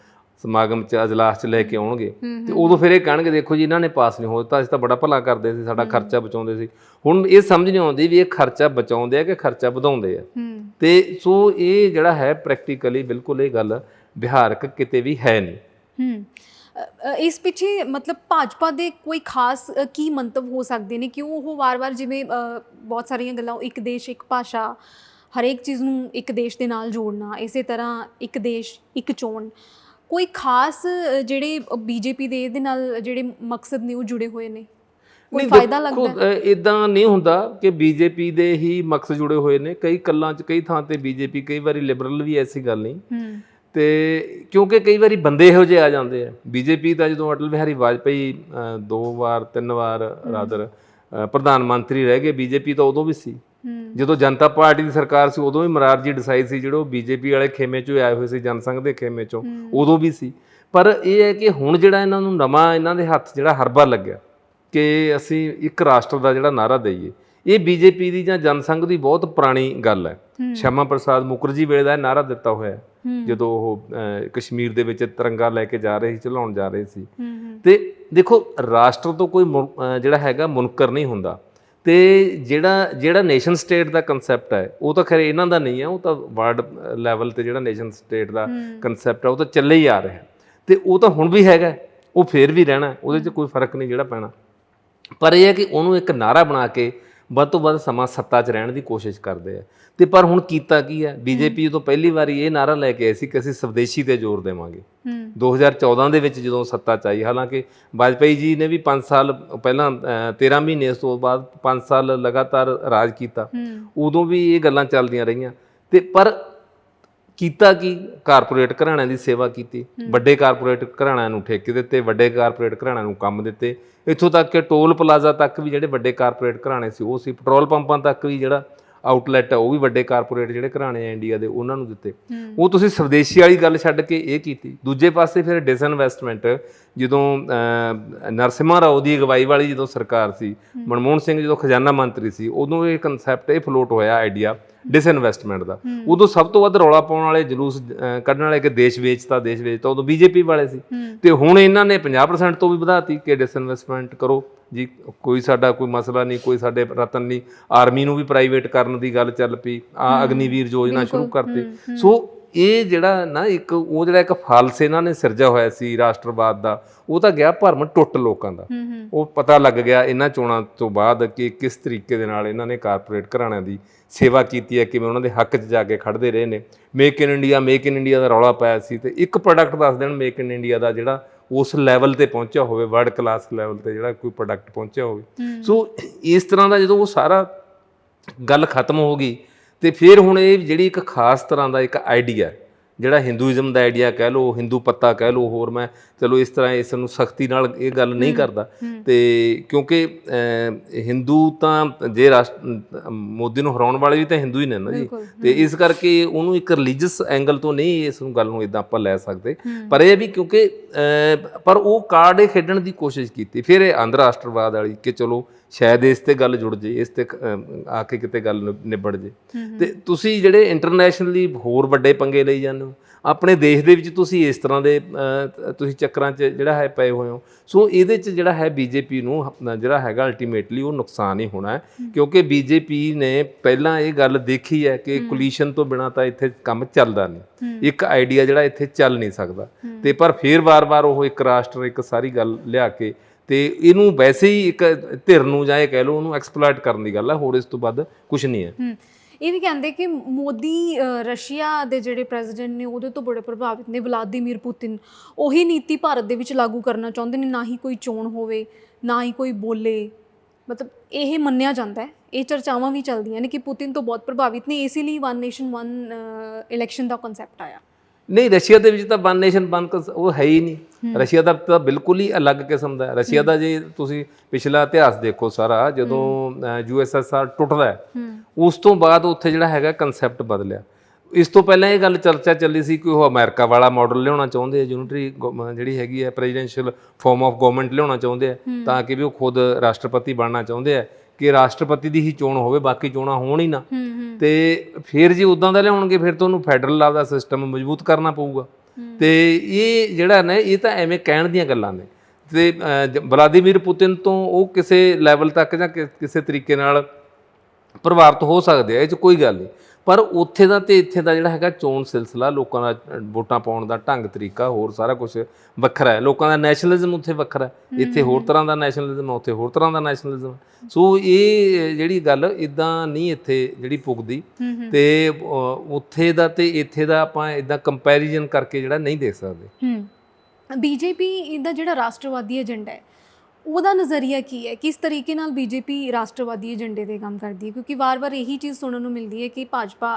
ਸਮਾਗਮ ਚ ਅਜਲਾਸ ਚ ਲੈ ਕੇ ਆਉਣਗੇ ਤੇ ਉਦੋਂ ਫਿਰ ਇਹ ਕਹਿਣਗੇ ਦੇਖੋ ਜੀ ਇਹਨਾਂ ਨੇ ਪਾਸ ਨਹੀਂ ਹੋਇਆ ਅਸੀਂ ਤਾਂ ਬੜਾ ਭਲਾ ਕਰਦੇ ਸੀ ਸਾਡਾ ਖਰਚਾ ਬਚਾਉਂਦੇ ਸੀ। ਹੁਣ ਇਹ ਸਮਝ ਨਹੀਂ ਆਉਂਦੀ ਵੀ ਇਹ ਖਰਚਾ ਬਚਾਉਂਦੇ ਆ ਕਿ ਖਰਚਾ ਵਧਾਉਂਦੇ ਆ। ਹੂੰ। ਤੇ ਸੋ ਇਹ ਜਿਹੜਾ ਹੈ ਪ੍ਰੈਕਟੀਕਲੀ ਬਿਲਕੁਲ ਇਹ ਗੱਲ ਵਿਹਾਰਕ ਕਿਤੇ ਵੀ ਹੈ ਨਹੀਂ। ਹੂੰ। ਇਸ ਪਿੱਛੇ ਮਤਲਬ ਭਾਜਪਾ ਦੇ ਕੋਈ ਖਾਸ ਕੀ ਮੰਤਵ ਹੋ ਸਕਦੇ ਨੇ? ਕਿਉਂ ਉਹ ਵਾਰ-ਵਾਰ ਜਿਵੇਂ ਬਹੁਤ ਸਾਰੀਆਂ ਗੱਲਾਂ ਇੱਕ ਦੇਸ਼ ਇੱਕ ਭਾਸ਼ਾ ਹਰੇਕ ਚੀਜ਼ ਨੂੰ ਇੱਕ ਦੇਸ਼ ਦੇ ਨਾਲ ਜੋੜਨਾ ਇਸੇ ਤਰ੍ਹਾਂ ਇੱਕ ਦੇਸ਼ ਇੱਕ ਚੋਣ। ਕੋਈ ਖਾਸ ਜਿਹੜੇ ਬੀਜੇਪੀ ਦੇ ਇਹਦੇ ਨਾਲ ਜਿਹੜੇ ਮਕਸਦ ਨੇ ਉਹ ਜੁੜੇ ਹੋਏ ਨੇ? ਕੋਈ ਫਾਇਦਾ ਲੱਗਦਾ? ਇਦਾਂ ਨਹੀਂ ਹੁੰਦਾ ਕਿ ਬੀਜੇਪੀ ਦੇ ਹੀ ਮਕਸਦ ਜੁੜੇ ਹੋਏ ਨੇ। ਕਈ ਕੱਲਾਂ 'ਚ ਕਈ ਥਾਂ ਤੇ ਬੀਜੇਪੀ ਕਈ ਵਾਰੀ ਲਿਬਰਲ ਵੀ ਐਸੀ ਗੱਲ ਨਹੀਂ। ਹੂੰ। ਤੇ ਕਿਉਂਕਿ ਕਈ ਵਾਰੀ ਬੰਦੇ ਇਹੋ ਜਿਹੇ ਆ ਜਾਂਦੇ ਆ। ਬੀਜੇਪੀ ਦਾ ਜਦੋਂ ਅਟਲ ਬਿਹਾਰੀ ਵਾਜਪੇਈ ਦੋ ਵਾਰ ਤਿੰਨ ਵਾਰ ਰਾਦਰ ਪ੍ਰਧਾਨ ਮੰਤਰੀ ਰਹਿ ਗਏ ਬੀਜੇਪੀ ਤਾਂ ਉਦੋਂ ਵੀ ਸੀ। ਜਦੋਂ ਜਨਤਾ ਪਾਰਟੀ ਦੀ ਸਰਕਾਰ ਸੀ ਉਦੋਂ ਵੀ ਮਰਾਰਜੀ ਡਿਸਾਈ ਸੀ ਜਿਹੜੇ ਬੀਜੇਪੀ ਵਾਲੇ ਖੇਮੇ ਚੋਂ ਆਏ ਹੋਏ ਸੀ ਜਨਸੰਘ ਦੇ ਖੇਮੇ ਚੋਂ ਉਦੋਂ ਵੀ ਸੀ। ਪਰ ਇਹ ਹੈ ਕਿ ਹੁਣ ਜਿਹੜਾ ਇਹਨਾਂ ਨੂੰ ਨਵਾਂ ਇਹਨਾਂ ਦੇ ਹੱਥ ਜਿਹੜਾ ਹਰਬਾ ਲੱਗਿਆ ਕਿ ਅਸੀਂ ਇੱਕ ਰਾਸ਼ਟਰ ਦਾ ਜਿਹੜਾ ਨਾਰਾ ਦਈਏ ਇਹ ਬੀਜੇਪੀ ਦੀ ਜਾਂ ਜਨਸੰਘ ਦੀ ਬਹੁਤ ਪੁਰਾਣੀ ਗੱਲ ਹੈ। ਸ਼ਿਆਮਾ ਪ੍ਰਸਾਦ ਮੁਖਰਜੀ ਵੇਲੇ ਦਾ ਨਾਰਾ ਦਿੱਤਾ ਹੋਇਆ ਹੈ। ਜਦੋਂ ਉਹ ਕਸ਼ਮੀਰ ਦੇ ਵਿੱਚ ਤਿਰੰਗਾ ਲੈ ਕੇ ਜਾ ਰਹੇ ਸੀ ਚਲਾਉਣ ਜਾ ਰਹੇ ਸੀ। ਤੇ ਦੇਖੋ ਰਾਸ਼ਟਰ ਤੋਂ ਕੋਈ ਜਿਹੜਾ ਹੈਗਾ ਮੁਨਕਰ ਨਹੀਂ ਹੁੰਦਾ। ਤੇ ਜਿਹੜਾ ਜਿਹੜਾ ਨੇਸ਼ਨ ਸਟੇਟ ਦਾ ਕਨਸੈਪਟ ਹੈ ਉਹ ਤਾਂ ਖਰੇ ਇਹਨਾਂ ਦਾ ਨਹੀਂ ਹੈ ਉਹ ਤਾਂ ਵਰਲਡ ਲੈਵਲ ਤੇ ਜਿਹੜਾ ਨੇਸ਼ਨ ਸਟੇਟ ਦਾ ਕਨਸੈਪਟ ਹੈ ਉਹ ਤਾਂ ਚੱਲੇ ਹੀ ਆ ਰਿਹਾ ਤੇ ਉਹ ਤਾਂ ਹੁਣ ਵੀ ਹੈਗਾ ਉਹ ਫੇਰ ਵੀ ਰਹਿਣਾ ਉਹਦੇ 'ਚ ਕੋਈ ਫ਼ਰਕ ਨਹੀਂ ਜਿਹੜਾ ਪੈਣਾ। ਪਰ ਇਹ ਹੈ ਕਿ ਉਹਨੂੰ ਇੱਕ ਨਾਰਾ ਬਣਾ ਕੇ ਵੱਧ ਤੋਂ ਵੱਧ ਸਮਾਂ ਸੱਤਾ 'ਚ ਰਹਿਣ ਦੀ ਕੋਸ਼ਿਸ਼ ਕਰਦੇ ਆ। ਤੇ ਪਰ ਹੁਣ ਕੀਤਾ ਕੀ ਹੈ ਬੀਜੇਪੀ ਤੋਂ ਪਹਿਲੀ ਵਾਰੀ ਇਹ ਨਾਰਾ ਲੈ ਕੇ ਆਈ ਸੀ ਕਿ ਅਸੀਂ ਸਵਦੇਸ਼ੀ ਤੇ ਜ਼ੋਰ ਦੇਵਾਂਗੇ। ਹੂੰ। 2014 ਦੇ ਵਿੱਚ ਜਦੋਂ ਸੱਤਾ 'ਚ ਆਈ ਹਾਲਾਂਕਿ ਵਾਜਪੇਈ ਜੀ ਨੇ ਵੀ 5 ਸਾਲ ਪਹਿਲਾਂ ਅਹ, 13 ਮਹੀਨੇ ਉਸ ਤੋਂ ਬਾਅਦ 5 ਸਾਲ ਲਗਾਤਾਰ ਰਾਜ ਕੀਤਾ। ਉਦੋਂ ਵੀ ਇਹ ਗੱਲਾਂ ਚੱਲਦੀਆਂ ਰਹੀਆਂ। ਤੇ ਪਰ ਕੀਤਾ ਕੀ? ਕਾਰਪੋਰੇਟ ਘਰਾਣਿਆਂ ਦੀ ਸੇਵਾ ਕੀਤੀ। ਵੱਡੇ ਕਾਰਪੋਰੇਟ ਘਰਾਣਿਆਂ ਨੂੰ ਠੇਕੇ ਦਿੱਤੇ ਵੱਡੇ ਕਾਰਪੋਰੇਟ ਘਰਾਣਿਆਂ ਨੂੰ ਕੰਮ ਦਿੱਤੇ। ਇੱਥੋਂ ਤੱਕ ਕਿ ਟੋਲ ਪਲਾਜ਼ਾ ਤੱਕ ਵੀ ਜਿਹੜੇ ਵੱਡੇ ਕਾਰਪੋਰੇਟ ਘਰਾਣੇ ਸੀ ਉਹ ਸੀ ਪੈਟਰੋਲ ਪੰਪਾਂ ਤੱਕ ਵੀ ਜਿਹੜਾ ਆਊਟਲੈਟ ਹੈ ਉਹ ਵੀ ਵੱਡੇ ਕਾਰਪੋਰੇਟ ਜਿਹੜੇ ਘਰਾਣੇ ਆ ਇੰਡੀਆ ਦੇ ਉਹਨਾਂ ਨੂੰ ਦਿੱਤੇ। ਉਹ ਤੁਸੀਂ ਸਵਦੇਸ਼ੀ ਵਾਲੀ ਗੱਲ ਛੱਡ ਕੇ ਇਹ ਕੀਤੀ। ਦੂਜੇ ਪਾਸੇ ਫਿਰ ਡਿਸਇਨਵੈਸਟਮੈਂਟ ਜਦੋਂ ਅਹ, ਨਰਸਿਮਹਾ ਰਾਓ ਦੀ ਅਗਵਾਈ ਵਾਲੀ ਜਦੋਂ ਸਰਕਾਰ ਸੀ ਮਨਮੋਹਨ ਸਿੰਘ ਜਦੋਂ ਖਜ਼ਾਨਾ ਮੰਤਰੀ ਸੀ ਉਦੋਂ ਇਹ ਕਨਸੈਪਟ ਇਹ ਫਲੋਟ ਹੋਇਆ ਆਈਡੀਆ ਡਿਸਇਨਵੈਸਟਮੈਂਟ ਦਾ। ਉਦੋਂ ਸਭ ਤੋਂ ਵੱਧ ਰੌਲਾ ਪਾਉਣ ਵਾਲੇ ਜਲੂਸ ਕੱਢਣ ਵਾਲੇ ਕਿ ਦੇਸ਼ ਵੇਚਤਾ ਦੇਸ਼ ਵੇਚਤਾ ਉਦੋਂ ਬੀਜੇਪੀ ਵਾਲੇ ਸੀ। ਤੇ ਹੁਣ ਇਹਨਾਂ ਨੇ 50% ਤੋਂ ਵੀ ਵਧਾਤੀ ਕਿ ਡਿਸਇਨਵੈਸਟਮੈਂਟ ਕਰੋ। ਜੀ ਕੋਈ ਸਾਡਾ ਕੋਈ ਮਸਲਾ ਨਹੀਂ ਕੋਈ ਸਾਡੇ ਰਤਨ ਨਹੀਂ। ਆਰਮੀ ਨੂੰ ਵੀ ਪ੍ਰਾਈਵੇਟ ਕਰਨ ਦੀ ਗੱਲ ਚੱਲ ਪਈ। ਆ ਅਗਨੀਵੀਰ ਯੋਜਨਾ ਸ਼ੁਰੂ ਕਰਤੀ। ਸੋ ਇਹ ਜਿਹੜਾ ਨਾ ਇੱਕ ਉਹ ਜਿਹੜਾ ਇੱਕ ਫਾਲਸ ਇਹਨਾਂ ਨੇ ਸਿਰਜਿਆ ਹੋਇਆ ਸੀ ਰਾਸ਼ਟਰਵਾਦ ਦਾ ਉਹ ਤਾਂ ਗਿਆ ਭਰਮ ਟੁੱਟ ਲੋਕਾਂ ਦਾ। ਉਹ ਪਤਾ ਲੱਗ ਗਿਆ ਇਹਨਾਂ ਚੋਣਾਂ ਤੋਂ ਬਾਅਦ ਕਿ ਕਿਸ ਤਰੀਕੇ ਦੇ ਨਾਲ ਇਹਨਾਂ ਨੇ ਕਾਰਪੋਰੇਟ ਘਰਾਣਿਆਂ ਦੀ ਸੇਵਾ ਕੀਤੀ ਹੈ ਕਿਵੇਂ ਉਹਨਾਂ ਦੇ ਹੱਕ 'ਚ ਜਾ ਕੇ ਖੜਦੇ ਰਹੇ ਨੇ। Make in India make in India ਦਾ ਰੌਲਾ ਪਾਇਆ ਸੀ ਤੇ ਇੱਕ ਪ੍ਰੋਡਕਟ ਦੱਸ ਦੇਣ ਮੇਕ ਇਨ ਇੰਡੀਆ ਦਾ ਜਿਹੜਾ ਉਸ ਲੈਵਲ ਤੇ ਪਹੁੰਚਿਆ ਹੋਵੇ ਵਰਲਡ ਕਲਾਸ ਲੈਵਲ ਤੇ ਜਿਹੜਾ ਕੋਈ ਪ੍ਰੋਡਕਟ ਪਹੁੰਚਿਆ ਹੋਵੇ। ਸੋ ਇਸ ਤਰ੍ਹਾਂ ਦਾ ਜਦੋਂ ਉਹ ਸਾਰਾ ਗੱਲ ਖਤਮ ਹੋ ਗਈ ਤੇ ਫਿਰ ਹੁਣ ਇਹ ਜਿਹੜੀ ਇੱਕ ਖਾਸ ਤਰ੍ਹਾਂ ਦਾ ਇੱਕ ਆਈਡੀਆ ਜਿਹੜਾ ਹਿੰਦੂਇਜ਼ਮ ਦਾ ਆਈਡੀਆ ਕਹਿ ਲਓ ਹਿੰਦੂ ਪੱਤਾ ਕਹਿ ਲਓ ਹੋਰ ਮੈਂ ਚਲੋ ਇਸ ਤਰ੍ਹਾਂ ਇਸ ਨੂੰ ਸਖਤੀ ਨਾਲ ਇਹ ਗੱਲ ਨਹੀਂ ਕਰਦਾ। ਤੇ ਕਿਉਂਕਿ ਹਿੰਦੂ ਤਾਂ ਜੇ ਮੋਦੀ ਨੂੰ ਹਰਾਉਣ ਵਾਲੇ ਵੀ ਤਾਂ ਹਿੰਦੂ ਹੀ ਨੇ ਨਾ ਜੀ। ਤੇ ਇਸ ਕਰਕੇ ਉਹਨੂੰ ਇੱਕ ਰਿਲੀਜੀਅਸ ਐਂਗਲ ਤੋਂ ਨਹੀਂ ਇਸ ਨੂੰ ਗੱਲ ਨੂੰ ਇਦਾਂ ਆਪਾਂ ਲੈ ਸਕਦੇ। ਪਰ ਇਹ ਵੀ ਕਿਉਂਕਿ ਪਰ ਉਹ ਕਾਰਡ ਇਹ ਖੇਡਣ ਦੀ ਕੋਸ਼ਿਸ਼ ਕੀਤੀ। ਫਿਰ ਇਹ ਅੰਤਰਰਾਸ਼ਟਰਵਾਦ ਵਾਲੀ ਕਿ ਚਲੋ ਸ਼ਾਇਦ ਇਸ ਤੇ ਗੱਲ ਜੁੜ ਜੇ ਇਸ ਤੇ ਆ ਕੇ ਕਿਤੇ ਗੱਲ ਨਿਬੜ ਜੇ। ਤੇ ਤੁਸੀਂ ਜਿਹੜੇ ਇੰਟਰਨੈਸ਼ਨਲੀ ਹੋਰ ਵੱਡੇ ਪੰਗੇ ਲਈ ਜਾਂਦੇ ਹੋ ਆਪਣੇ ਦੇਸ਼ ਦੇ ਵਿੱਚ ਤੁਸੀਂ ਇਸ ਤਰ੍ਹਾਂ ਦੇ ਤੁਸੀਂ ਚੱਕਰਾਂ 'ਚ ਜਿਹੜਾ ਹੈ ਪਏ ਹੋਏ ਹੋ। ਸੋ ਇਹਦੇ 'ਚ ਜਿਹੜਾ ਹੈ ਬੀਜੇਪੀ ਨੂੰ ਜਿਹੜਾ ਹੈਗਾ ਅਲਟੀਮੇਟਲੀ ਉਹ ਨੁਕਸਾਨ ਹੀ ਹੋਣਾ ਹੈ ਕਿਉਂਕਿ ਬੀਜੇਪੀ ਨੇ ਪਹਿਲਾਂ ਇਹ ਗੱਲ ਦੇਖੀ ਹੈ ਕਿ ਕੋਲੀਸ਼ਨ ਤੋਂ ਬਿਨਾ ਤਾਂ ਇੱਥੇ ਕੰਮ ਚੱਲਦਾ ਨਹੀਂ। ਇੱਕ ਆਈਡੀਆ ਜਿਹੜਾ ਇੱਥੇ ਚੱਲ ਨਹੀਂ ਸਕਦਾ। ਤੇ ਪਰ ਫਿਰ ਵਾਰ-ਵਾਰ ਉਹ ਇੱਕ ਰਾਸ਼ਟਰ ਇੱਕ ਸਾਰੀ ਗੱਲ ਲਿਆ ਕੇ ਤੇ ਇਹਨੂੰ ਵੈਸੇ ਹੀ ਇੱਕ ਧਿਰ ਨੂੰ ਜਾਂ ਇਹ ਕਹਿ ਲਓ ਉਹਨੂੰ ਐਕਸਪਲੋਇਟ ਕਰਨ ਦੀ ਗੱਲ ਹੈ ਹੋਰ ਇਸ ਤੋਂ ਵੱਧ ਕੁਝ ਨਹੀਂ ਹੈ। ਇਹ ਵੀ ਕਹਿੰਦੇ ਕਿ ਮੋਦੀ ਰਸ਼ੀਆ ਦੇ ਜਿਹੜੇ ਪ੍ਰੈਜ਼ੀਡੈਂਟ ਨੇ ਉਹਦੇ ਤੋਂ ਬੜੇ ਪ੍ਰਭਾਵਿਤ ਨੇ, ਵਲਾਦੀਮੀਰ ਪੁਤਿਨ। ਉਹੀ ਨੀਤੀ ਭਾਰਤ ਦੇ ਵਿੱਚ ਲਾਗੂ ਕਰਨਾ ਚਾਹੁੰਦੇ ਨੇ, ਨਾ ਹੀ ਕੋਈ ਚੋਣ ਹੋਵੇ, ਨਾ ਹੀ ਕੋਈ ਬੋਲੇ। ਮਤਲਬ ਇਹ ਮੰਨਿਆ ਜਾਂਦਾ ਹੈ, ਇਹ ਚਰਚਾਵਾਂ ਵੀ ਚੱਲਦੀਆਂ ਨੇ ਕਿ ਪੁਤਿਨ ਤੋਂ ਬਹੁਤ ਪ੍ਰਭਾਵਿਤ ਨੇ, ਇਸੇ ਲਈ ਵਨ ਨੇਸ਼ਨ ਵਨ ਇਲੈਕਸ਼ਨ ਦਾ ਕਨਸੈਪਟ ਆਇਆ। ਨਹੀਂ ਰਸ਼ੀਆ ਦੇ ਵਿੱਚ ਤਾਂ ਵਨ ਨੇਸ਼ਨ ਵਨ ਉਹ ਹੈ ਹੀ ਨਹੀਂ। ਰਸ਼ੀਆ ਦਾ ਤਾਂ ਬਿਲਕੁਲ ਹੀ ਅਲੱਗ ਕਿਸਮ ਦਾ ਰਸ਼ੀਆ ਦਾ ਜੇ ਤੁਸੀਂ ਪਿਛਲਾ ਇਤਿਹਾਸ ਦੇਖੋ ਸਾਰਾ ਜਦੋਂ ਯੂਐਸਐਸਆਰ ਟੁੱਟਦਾ ਉਸ ਤੋਂ ਬਾਅਦ ਉੱਥੇ ਜਿਹੜਾ ਹੈਗਾ ਕਨਸੈਪਟ ਬਦਲਿਆ। ਇਸ ਤੋਂ ਪਹਿਲਾਂ ਇਹ ਗੱਲ ਚਰਚਾ ਚੱਲੀ ਸੀ ਕਿ ਉਹ ਅਮਰੀਕਾ ਵਾਲਾ ਮਾਡਲ ਲਿਆਉਣਾ ਚਾਹੁੰਦੇ ਆ ਯੂਨਿਟਰੀ ਜਿਹੜੀ ਹੈਗੀ ਹੈ ਪ੍ਰੈਜ਼ੀਡੈਂਸ਼ੀਅਲ ਫਾਰਮ ਆਫ ਗਵਰਨਮੈਂਟ ਲਿਆਉਣਾ ਚਾਹੁੰਦੇ ਆ ਤਾਂ ਕਿ ਵੀ ਉਹ ਖੁਦ ਰਾਸ਼ਟਰਪਤੀ ਬਣਨਾ ਚਾਹੁੰਦੇ ਆ। ਕਿ ਰਾਸ਼ਟਰਪਤੀ ਦੀ ਹੀ ਚੋਣ ਹੋਵੇ ਬਾਕੀ ਚੋਣਾਂ ਹੋਣ ਹੀ ਨਾ। ਤੇ ਫਿਰ ਜੇ ਉਦਾਂ ਦਾ ਲਿਆਉਣਗੇ ਫਿਰ ਤੁਹਾਨੂੰ ਫੈਡਰਲ ਲਾਅ ਦਾ ਸਿਸਟਮ ਮਜ਼ਬੂਤ ਕਰਨਾ ਪਊਗਾ। ਤੇ ਇਹ ਜਿਹੜਾ ਨੇ ਇਹ ਤਾਂ ਐਵੇਂ ਕਹਿਣ ਦੀਆਂ ਗੱਲਾਂ ਨੇ। ਤੇ ਵਲਾਦੀਮੀਰ ਪੁਤਿਨ ਤੋਂ ਉਹ ਕਿਸੇ ਲੈਵਲ ਤੱਕ ਜਾਂ ਕਿਸੇ ਤਰੀਕੇ ਨਾਲ ਪ੍ਰਭਾਵਿਤ ਹੋ ਸਕਦੇ ਆ ਇਹ 'ਚ ਕੋਈ ਗੱਲ ਨਹੀਂ। ਪਰ ਉੱਥੇ ਦਾ ਤੇ ਇੱਥੇ ਦਾ ਜਿਹੜਾ ਹੈਗਾ ਚੋਣ ਸਿਲਸਿਲਾ ਲੋਕਾਂ ਦਾ ਵੋਟਾਂ ਪਾਉਣ ਦਾ ਢੰਗ ਤਰੀਕਾ ਹੋਰ ਸਾਰਾ ਕੁਝ ਵੱਖਰਾ ਹੈ। ਲੋਕਾਂ ਦਾ ਨੈਸ਼ਨਲਿਜ਼ਮ ਉੱਥੇ ਵੱਖਰਾ ਹੈ। ਇੱਥੇ ਹੋਰ ਤਰ੍ਹਾਂ ਦਾ ਨੈਸ਼ਨਲਿਜ਼ਮ ਹੈ ਉੱਥੇ ਹੋਰ ਤਰ੍ਹਾਂ ਦਾ ਨੈਸ਼ਨਲਿਜ਼ਮ ਸੋ ਇਹ ਜਿਹੜੀ ਗੱਲ ਇਦਾਂ ਨਹੀਂ ਇੱਥੇ ਜਿਹੜੀ ਪੁੱਗਦੀ। ਤੇ ਉੱਥੇ ਦਾ ਤੇ ਇੱਥੇ ਦਾ ਆਪਾਂ ਇਦਾਂ ਕੰਪੈਰੀਜ਼ਨ ਕਰਕੇ ਜਿਹੜਾ ਨਹੀਂ ਦੇਖ ਸਕਦੇ। ਹੂੰ। ਬੀਜੇਪੀ ਦਾ ਜਿਹੜਾ ਰਾਸ਼ਟਰਵਾਦੀ ਏਜੰਡਾ ਹੈ ਉਹਦਾ ਨਜ਼ਰੀਆ ਕੀ ਹੈ? ਕਿਸ ਤਰੀਕੇ ਨਾਲ ਬੀਜੇਪੀ ਰਾਸ਼ਟਰਵਾਦੀ ਏਜੰਡੇ ਤੇ ਕੰਮ ਕਰਦੀ ਹੈ? ਕਿਉਂਕਿ ਵਾਰ-ਵਾਰ ਇਹੀ ਚੀਜ਼ ਸੁਣਨ ਨੂੰ ਮਿਲਦੀ ਹੈ ਕਿ ਭਾਜਪਾ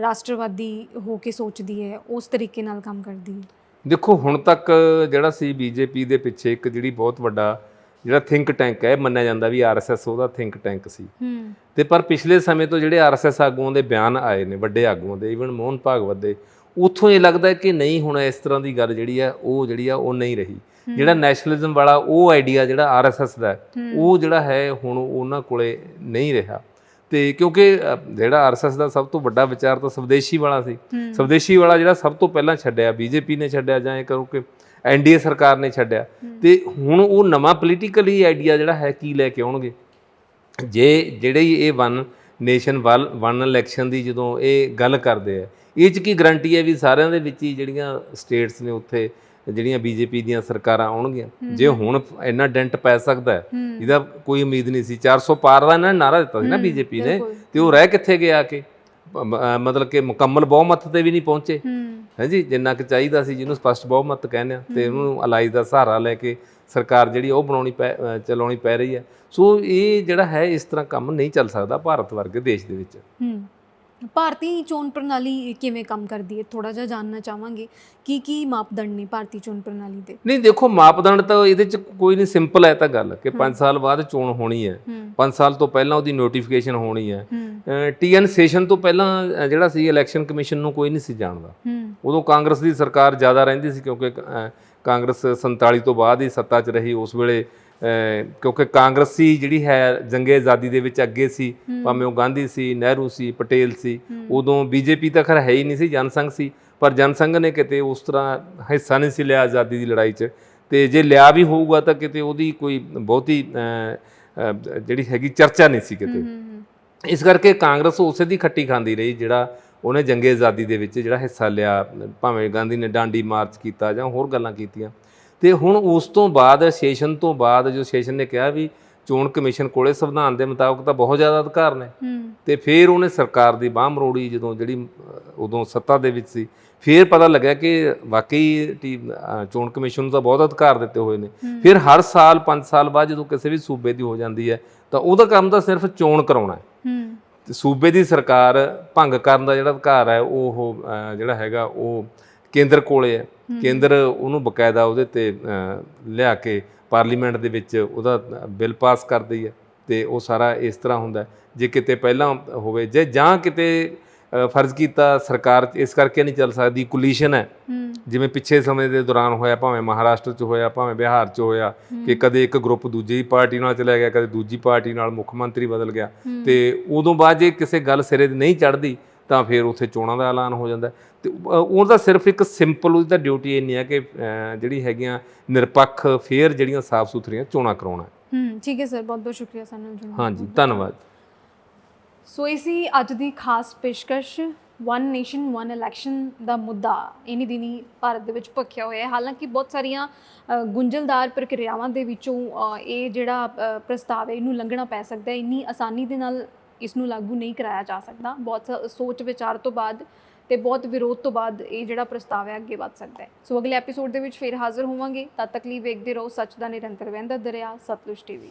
ਰਾਸ਼ਟਰਵਾਦੀ ਹੋ ਕੇ ਸੋਚਦੀ ਹੈ ਉਸ ਤਰੀਕੇ ਨਾਲ ਕੰਮ ਕਰਦੀ ਹੈ। ਦੇਖੋ ਹੁਣ ਤੱਕ ਜਿਹੜਾ ਸੀ ਬੀਜੇਪੀ ਦੇ ਪਿੱਛੇ ਇੱਕ ਜਿਹੜੀ ਬਹੁਤ ਵੱਡਾ ਜਿਹੜਾ ਥਿੰਕ ਟੈਂਕ ਹੈ ਮੰਨਿਆ ਜਾਂਦਾ ਵੀ ਆਰਐਸਐਸ ਉਹਦਾ ਥਿੰਕ ਟੈਂਕ ਸੀ। ਤੇ ਪਰ ਪਿਛਲੇ ਸਮੇਂ ਤੋਂ ਜਿਹੜੇ ਆਰਐਸਐਸ ਆਗੂਆਂ ਦੇ ਬਿਆਨ ਆਏ ਨੇ ਵੱਡੇ ਆਗੂਆਂ ਦੇ ਇਵਨ ਮੋਹਨ ਭਾਗਵਤ ਦੇ ਉੱਥੋਂ ਇਹ ਲੱਗਦਾ ਹੈ ਕਿ ਨਹੀਂ ਹੁਣ ਇਸ ਤਰ੍ਹਾਂ ਦੀ ਗੱਲ ਜਿਹੜੀ ਆ ਉਹ ਜਿਹੜੀ ਆ ਉਹ ਨਹੀਂ ਰਹੀ। ਜਿਹੜਾ ਨੈਸ਼ਨਲਿਜ਼ਮ ਵਾਲਾ ਉਹ ਆਈਡੀਆ ਜਿਹੜਾ ਆਰਐਸਐਸ ਦਾ ਉਹ ਜਿਹੜਾ ਹੈ ਹੁਣ ਉਹਨਾਂ ਕੋਲੇ ਨਹੀਂ ਰਿਹਾ। ਤੇ ਕਿਉਂਕਿ ਜਿਹੜਾ ਆਰਐਸਐਸ ਦਾ ਸਭ ਤੋਂ ਵੱਡਾ ਵਿਚਾਰ ਤਾਂ ਸਵਦੇਸ਼ੀ ਵਾਲਾ ਸੀ। ਸਵਦੇਸ਼ੀ ਵਾਲਾ ਜਿਹੜਾ ਸਭ ਤੋਂ ਪਹਿਲਾਂ ਛੱਡਿਆ ਬੀਜੇਪੀ ਨੇ ਛੱਡਿਆ ਜਾਂ ਇਹ ਕਰੋ ਕਿ ਐਨਡੀਏ ਸਰਕਾਰ ਨੇ ਛੱਡਿਆ। ਤੇ ਹੁਣ ਉਹ ਨਵਾਂ ਪੋਲੀਟੀਕਲੀ ਆਈਡੀਆ ਜਿਹੜਾ ਹੈ ਕੀ ਲੈ ਕੇ ਆਉਣਗੇ? ਜੇ ਜਿਹੜੇ ਇਹ ਵਨ ਨੇਸ਼ਨ ਵਨ ਇਲੈਕਸ਼ਨ ਦੀ ਜਦੋਂ ਇਹ ਗੱਲ ਕਰਦੇ ਆ ਇਹ ਚ ਕੀ ਗਰੰਟੀ ਹੈ ਵੀ ਸਾਰਿਆਂ ਦੇ ਵਿੱਚ ਹੀ ਜਿਹੜੀਆਂ ਸਟੇਟਸ ਨੇ ਉੱਥੇ ਜਿਹੜੀਆਂ ਬੀਜੇਪੀ ਦੀਆਂ ਸਰਕਾਰਾਂ ਆਉਣਗੀਆਂ ਜੇ ਹੁਣ ਇੰਨਾ ਡੈਂਟ ਪੈ ਸਕਦਾ ਇਹਦਾ ਕੋਈ ਉਮੀਦ ਨਹੀਂ ਸੀ। 400 ਪਾਰ ਦਾ ਇਹਨਾਂ ਨੇ ਨਾਰਾ ਦਿੱਤਾ ਸੀ ਨਾ ਬੀਜੇਪੀ ਨੇ। ਤੇ ਉਹ ਰਹਿ ਕਿੱਥੇ ਗਿਆ ਕਿ? ਮਤਲਬ ਕਿ ਮੁਕੰਮਲ ਬਹੁਮਤ ਤੇ ਵੀ ਨਹੀਂ ਪਹੁੰਚੇ। ਹਾਂਜੀ ਜਿੰਨਾ ਕਿ ਚਾਹੀਦਾ ਸੀ ਜਿਹਨੂੰ ਸਪਸ਼ਟ ਬਹੁਮਤ ਕਹਿੰਦੇ ਆ ਤੇ ਉਹਨੂੰ ਅਲਾਈ ਦਾ ਸਹਾਰਾ ਲੈ ਕੇ ਸਰਕਾਰ ਜਿਹੜੀ ਉਹ ਬਣਾਉਣੀ ਪੈ ਚਲਾਉਣੀ ਪੈ ਰਹੀ ਹੈ ਸੋ ਇਹ ਜਿਹੜਾ ਹੈ ਇਸ ਤਰ੍ਹਾਂ ਕੰਮ ਨਹੀਂ ਚੱਲ ਸਕਦਾ ਭਾਰਤ ਵਰਗੇ ਦੇਸ਼ ਦੇ ਵਿੱਚ। ਹੂੰ। ਭਾਰਤੀ ਚੋਣ ਪ੍ਰਣਾਲੀ ਕਿਵੇਂ ਕੰਮ ਕਰਦੀ ਹੈ? ਥੋੜਾ ਜਿਹਾ ਜਾਨਣਾ ਚਾਹਾਂਗੇ ਕੀ ਕੀ ਮਾਪਦੰਡ ਨੇ ਭਾਰਤੀ ਚੋਣ ਪ੍ਰਣਾਲੀ ਦੇ? ਨਹੀਂ ਦੇਖੋ ਮਾਪਦੰਡ ਤਾਂ ਇਹਦੇ ਚ ਕੋਈ ਨਹੀਂ ਸਿੰਪਲ ਹੈ ਤਾਂ ਗੱਲ ਕਿ 5 ਸਾਲ ਬਾਅਦ ਚੋਣ ਹੋਣੀ ਹੈ। ਹੂੰ। 5 ਸਾਲ ਤੋਂ ਪਹਿਲਾਂ ਉਹਦੀ ਨੋਟੀਫਿਕੇਸ਼ਨ ਹੋਣੀ ਹੈ। ਟੀਐਨ ਸੈਸ਼ਨ ਤੋਂ ਪਹਿਲਾਂ ਜਿਹੜਾ ਸੀ ਇਲੈਕਸ਼ਨ ਕਮਿਸ਼ਨ ਨੂੰ ਕੋਈ ਨਹੀਂ ਸੀ ਜਾਣਦਾ। ਉਦੋਂ ਕਾਂਗਰਸ ਦੀ ਸਰਕਾਰ ਜ਼ਿਆਦਾ ਰਹਿੰਦੀ ਸੀ ਕਿਉਂਕਿ ਕਾਂਗਰਸ 47 ਤੋਂ ਬਾਅਦ ਹੀ ਸੱਤਾ 'ਚ ਰਹੀ। ਉਸ ਵੇਲੇ ਕਿਉਂਕਿ ਕਾਂਗਰਸੀ ਜਿਹੜੀ ਹੈ ਜੰਗੇ ਆਜ਼ਾਦੀ ਦੇ ਵਿੱਚ ਅੱਗੇ ਸੀ ਭਾਵੇਂ ਉਹ ਗਾਂਧੀ ਸੀ ਨਹਿਰੂ ਸੀ ਪਟੇਲ ਸੀ ਉਦੋਂ ਬੀਜੇਪੀ ਤਾਂ ਖਰ ਹੈ ਹੀ ਨਹੀਂ ਸੀ ਜਨਸੰਘ ਸੀ ਪਰ ਜਨਸੰਘ ਨੇ ਕਿਤੇ ਉਸ ਤਰ੍ਹਾਂ ਹਿੱਸਾ ਨਹੀਂ ਸੀ ਲਿਆ ਆਜ਼ਾਦੀ ਦੀ ਲੜਾਈ 'ਚ। ਤੇ ਜੇ ਲਿਆ ਵੀ ਹੋਊਗਾ ਤਾਂ ਕਿਤੇ ਉਹਦੀ ਕੋਈ ਬਹੁਤੀ ਜਿਹੜੀ ਹੈਗੀ ਚਰਚਾ ਨਹੀਂ ਸੀ ਕਿਤੇ। ਇਸ ਕਰਕੇ ਕਾਂਗਰਸ ਉਸੇ ਦੀ ਖੱਟੀ ਖਾਂਦੀ ਰਹੀ ਜਿਹੜਾ ਉਹਨੇ ਜੰਗੇ ਆਜ਼ਾਦੀ ਦੇ ਵਿੱਚ ਜਿਹੜਾ ਹਿੱਸਾ ਲਿਆ ਭਾਵੇਂ ਗਾਂਧੀ ਨੇ ਡਾਂਡੀ ਮਾਰਚ ਕੀਤਾ ਜਾਂ ਹੋਰ ਗੱਲਾਂ ਕੀਤੀਆਂ। ਤੇ ਹੁਣ ਉਸ ਤੋਂ ਬਾਅਦ ਸੈਸ਼ਨ ਤੋਂ ਬਾਅਦ ਜੋ ਸੈਸ਼ਨ ਨੇ ਕਿਹਾ ਵੀ ਚੋਣ ਕਮਿਸ਼ਨ ਕੋਲੇ ਸੰਵਿਧਾਨ ਦੇ ਮੁਤਾਬਕ ਤਾਂ ਬਹੁਤ ਜ਼ਿਆਦਾ ਅਧਿਕਾਰ ਨੇ। ਤੇ ਫਿਰ ਉਹਨੇ ਸਰਕਾਰ ਦੀ ਬਾਹ ਮਰੋੜੀ ਜਦੋਂ ਜਿਹੜੀ ਉਦੋਂ ਸੱਤਾ ਦੇ ਵਿੱਚ ਸੀ ਫਿਰ ਪਤਾ ਲੱਗਿਆ ਕਿ ਵਾਕਈ ਚੋਣ ਕਮਿਸ਼ਨ ਨੂੰ ਤਾਂ ਬਹੁਤ ਅਧਿਕਾਰ ਦਿੱਤੇ ਹੋਏ ਨੇ। ਫਿਰ ਹਰ ਸਾਲ 5 ਸਾਲ ਬਾਅਦ ਜਦੋਂ ਕਿਸੇ ਵੀ ਸੂਬੇ ਦੀ ਹੋ ਜਾਂਦੀ ਹੈ ਤਾਂ ਉਹਦਾ ਕੰਮ ਤਾਂ ਸਿਰਫ ਚੋਣ ਕਰਾਉਣਾ ਹੈ। ਤੇ ਸੂਬੇ ਦੀ ਸਰਕਾਰ ਭੰਗ ਕਰਨ ਦਾ ਜਿਹੜਾ ਅਧਿਕਾਰ ਹੈ ਉਹ ਜਿਹੜਾ ਹੈਗਾ ਉਹ ਕੇਂਦਰ ਕੋਲੇ ਹੈ। ਕੇਂਦਰ ਉਹਨੂੰ ਬਕਾਇਦਾ ਉਹਦੇ ਤੇ ਲਿਆ ਕੇ ਪਾਰਲੀਮੈਂਟ ਦੇ ਵਿੱਚ ਉਹਦਾ ਬਿੱਲ ਪਾਸ ਕਰਦੀ ਹੈ ਤੇ ਉਹ ਸਾਰਾ ਇਸ ਤਰ੍ਹਾਂ ਹੁੰਦਾ। ਜੇ ਕਿਤੇ ਪਹਿਲਾਂ ਹੋਵੇ ਜੇ ਜਾਂ ਕਿਤੇ ਫਰਜ਼ ਕੀਤਾ ਸਰਕਾਰ ਇਸ ਕਰਕੇ ਨਹੀਂ ਚੱਲ ਸਕਦੀ ਕੋਲੀਸ਼ਨ ਹੈ। ਜਿਵੇਂ ਪਿੱਛੇ ਸਮੇਂ ਦੇ ਦੌਰਾਨ ਹੋਇਆ ਭਾਵੇਂ ਮਹਾਰਾਸ਼ਟਰ 'ਚ ਹੋਇਆ ਭਾਵੇਂ ਬਿਹਾਰ 'ਚ ਹੋਇਆ ਕਿ ਕਦੇ ਇੱਕ ਗਰੁੱਪ ਦੂਜੀ ਪਾਰਟੀ ਨਾਲ ਚਲਾ ਗਿਆ ਕਦੇ ਦੂਜੀ ਪਾਰਟੀ ਨਾਲ ਮੁੱਖ ਮੰਤਰੀ ਬਦਲ ਗਿਆ। ਤੇ ਉਦੋਂ ਬਾਅਦ ਜੇ ਕਿਸੇ ਗੱਲ ਸਿਰੇ ਨਹੀਂ ਚੜਦੀ ਤਾਂ ਫਿਰ ਉੱਥੇ ਚੋਣਾਂ ਦਾ ਐਲਾਨ ਹੋ ਜਾਂਦਾ। ਤੇ ਅਹ, ਉਹ ਤਾਂ ਸਿਰਫ ਇੱਕ ਸਿੰਪਲ ਉਹਦੀ ਤਾਂ ਡਿਊਟੀ ਇੰਨੀ ਹੈ ਕਿ ਜਿਹੜੀ ਹੈਗੀਆਂ ਨਿਰਪੱਖ ਫੇਅਰ ਜਿਹੜੀਆਂ ਸਾਫ਼ ਸੁਥਰੀਆਂ ਚੋਣਾਂ ਕਰਾਉਣਾ ਹੈ। ਠੀਕ ਹੈ ਸਰ ਬਹੁਤ ਬਹੁਤ ਸ਼ੁਕਰੀਆ ਸਾਨੂੰ ਜੁੜਨ। ਹਾਂਜੀ ਧੰਨਵਾਦ ਸੋ ਇਹ ਸੀ ਅੱਜ ਦੀ ਖਾਸ ਪੇਸ਼ਕਸ਼ ਵਨ ਨੇਸ਼ਨ ਵਨ ਇਲੈਕਸ਼ਨ ਦਾ ਮੁੱਦਾ ਇਨੀ ਦਿਨੀ ਭਾਰਤ ਦੇ ਵਿੱਚ ਭਖਿਆ ਹੋਇਆ ਹੈ ਹਾਲਾਂਕਿ ਬਹੁਤ ਸਾਰੀਆਂ ਗੁੰਝਲਦਾਰ ਪ੍ਰਕਿਰਿਆਵਾਂ ਦੇ ਵਿੱਚੋਂ ਇਹ ਜਿਹੜਾ ਪ੍ਰਸਤਾਵ ਹੈ ਇਹਨੂੰ ਲੰਘਣਾ ਪੈ ਸਕਦਾ ਹੈ ਇੰਨੀ ਆਸਾਨੀ ਦੇ ਨਾਲ ਇਸ ਨੂੰ ਲਾਗੂ ਨਹੀਂ ਕਰਾਇਆ ਜਾ ਸਕਦਾ। ਬਹੁਤ ਸ- ਸੋਚ ਵਿਚਾਰ ਤੋਂ ਬਾਅਦ ਤੇ ਬਹੁਤ ਵਿਰੋਧ ਤੋਂ ਬਾਅਦ ਇਹ ਜਿਹੜਾ ਪ੍ਰਸਤਾਵ ਹੈ ਅੱਗੇ ਵੱਧ ਸਕਦਾ ਹੈ। ਸੋ ਅਗਲੇ ਐਪੀਸੋਡ ਦੇ ਵਿੱਚ ਫੇਰ ਹਾਜ਼ਰ ਹੋਵਾਂਗੇ। ਤਦ ਤੱਕ ਲਈ ਵੇਖਦੇ ਰਹੋ ਸੱਚ ਦਾ ਨਿਰੰਤਰ ਵਹਿੰਦਾ ਦਰਿਆ, ਸਤਲੁਜ ਟੀਵੀ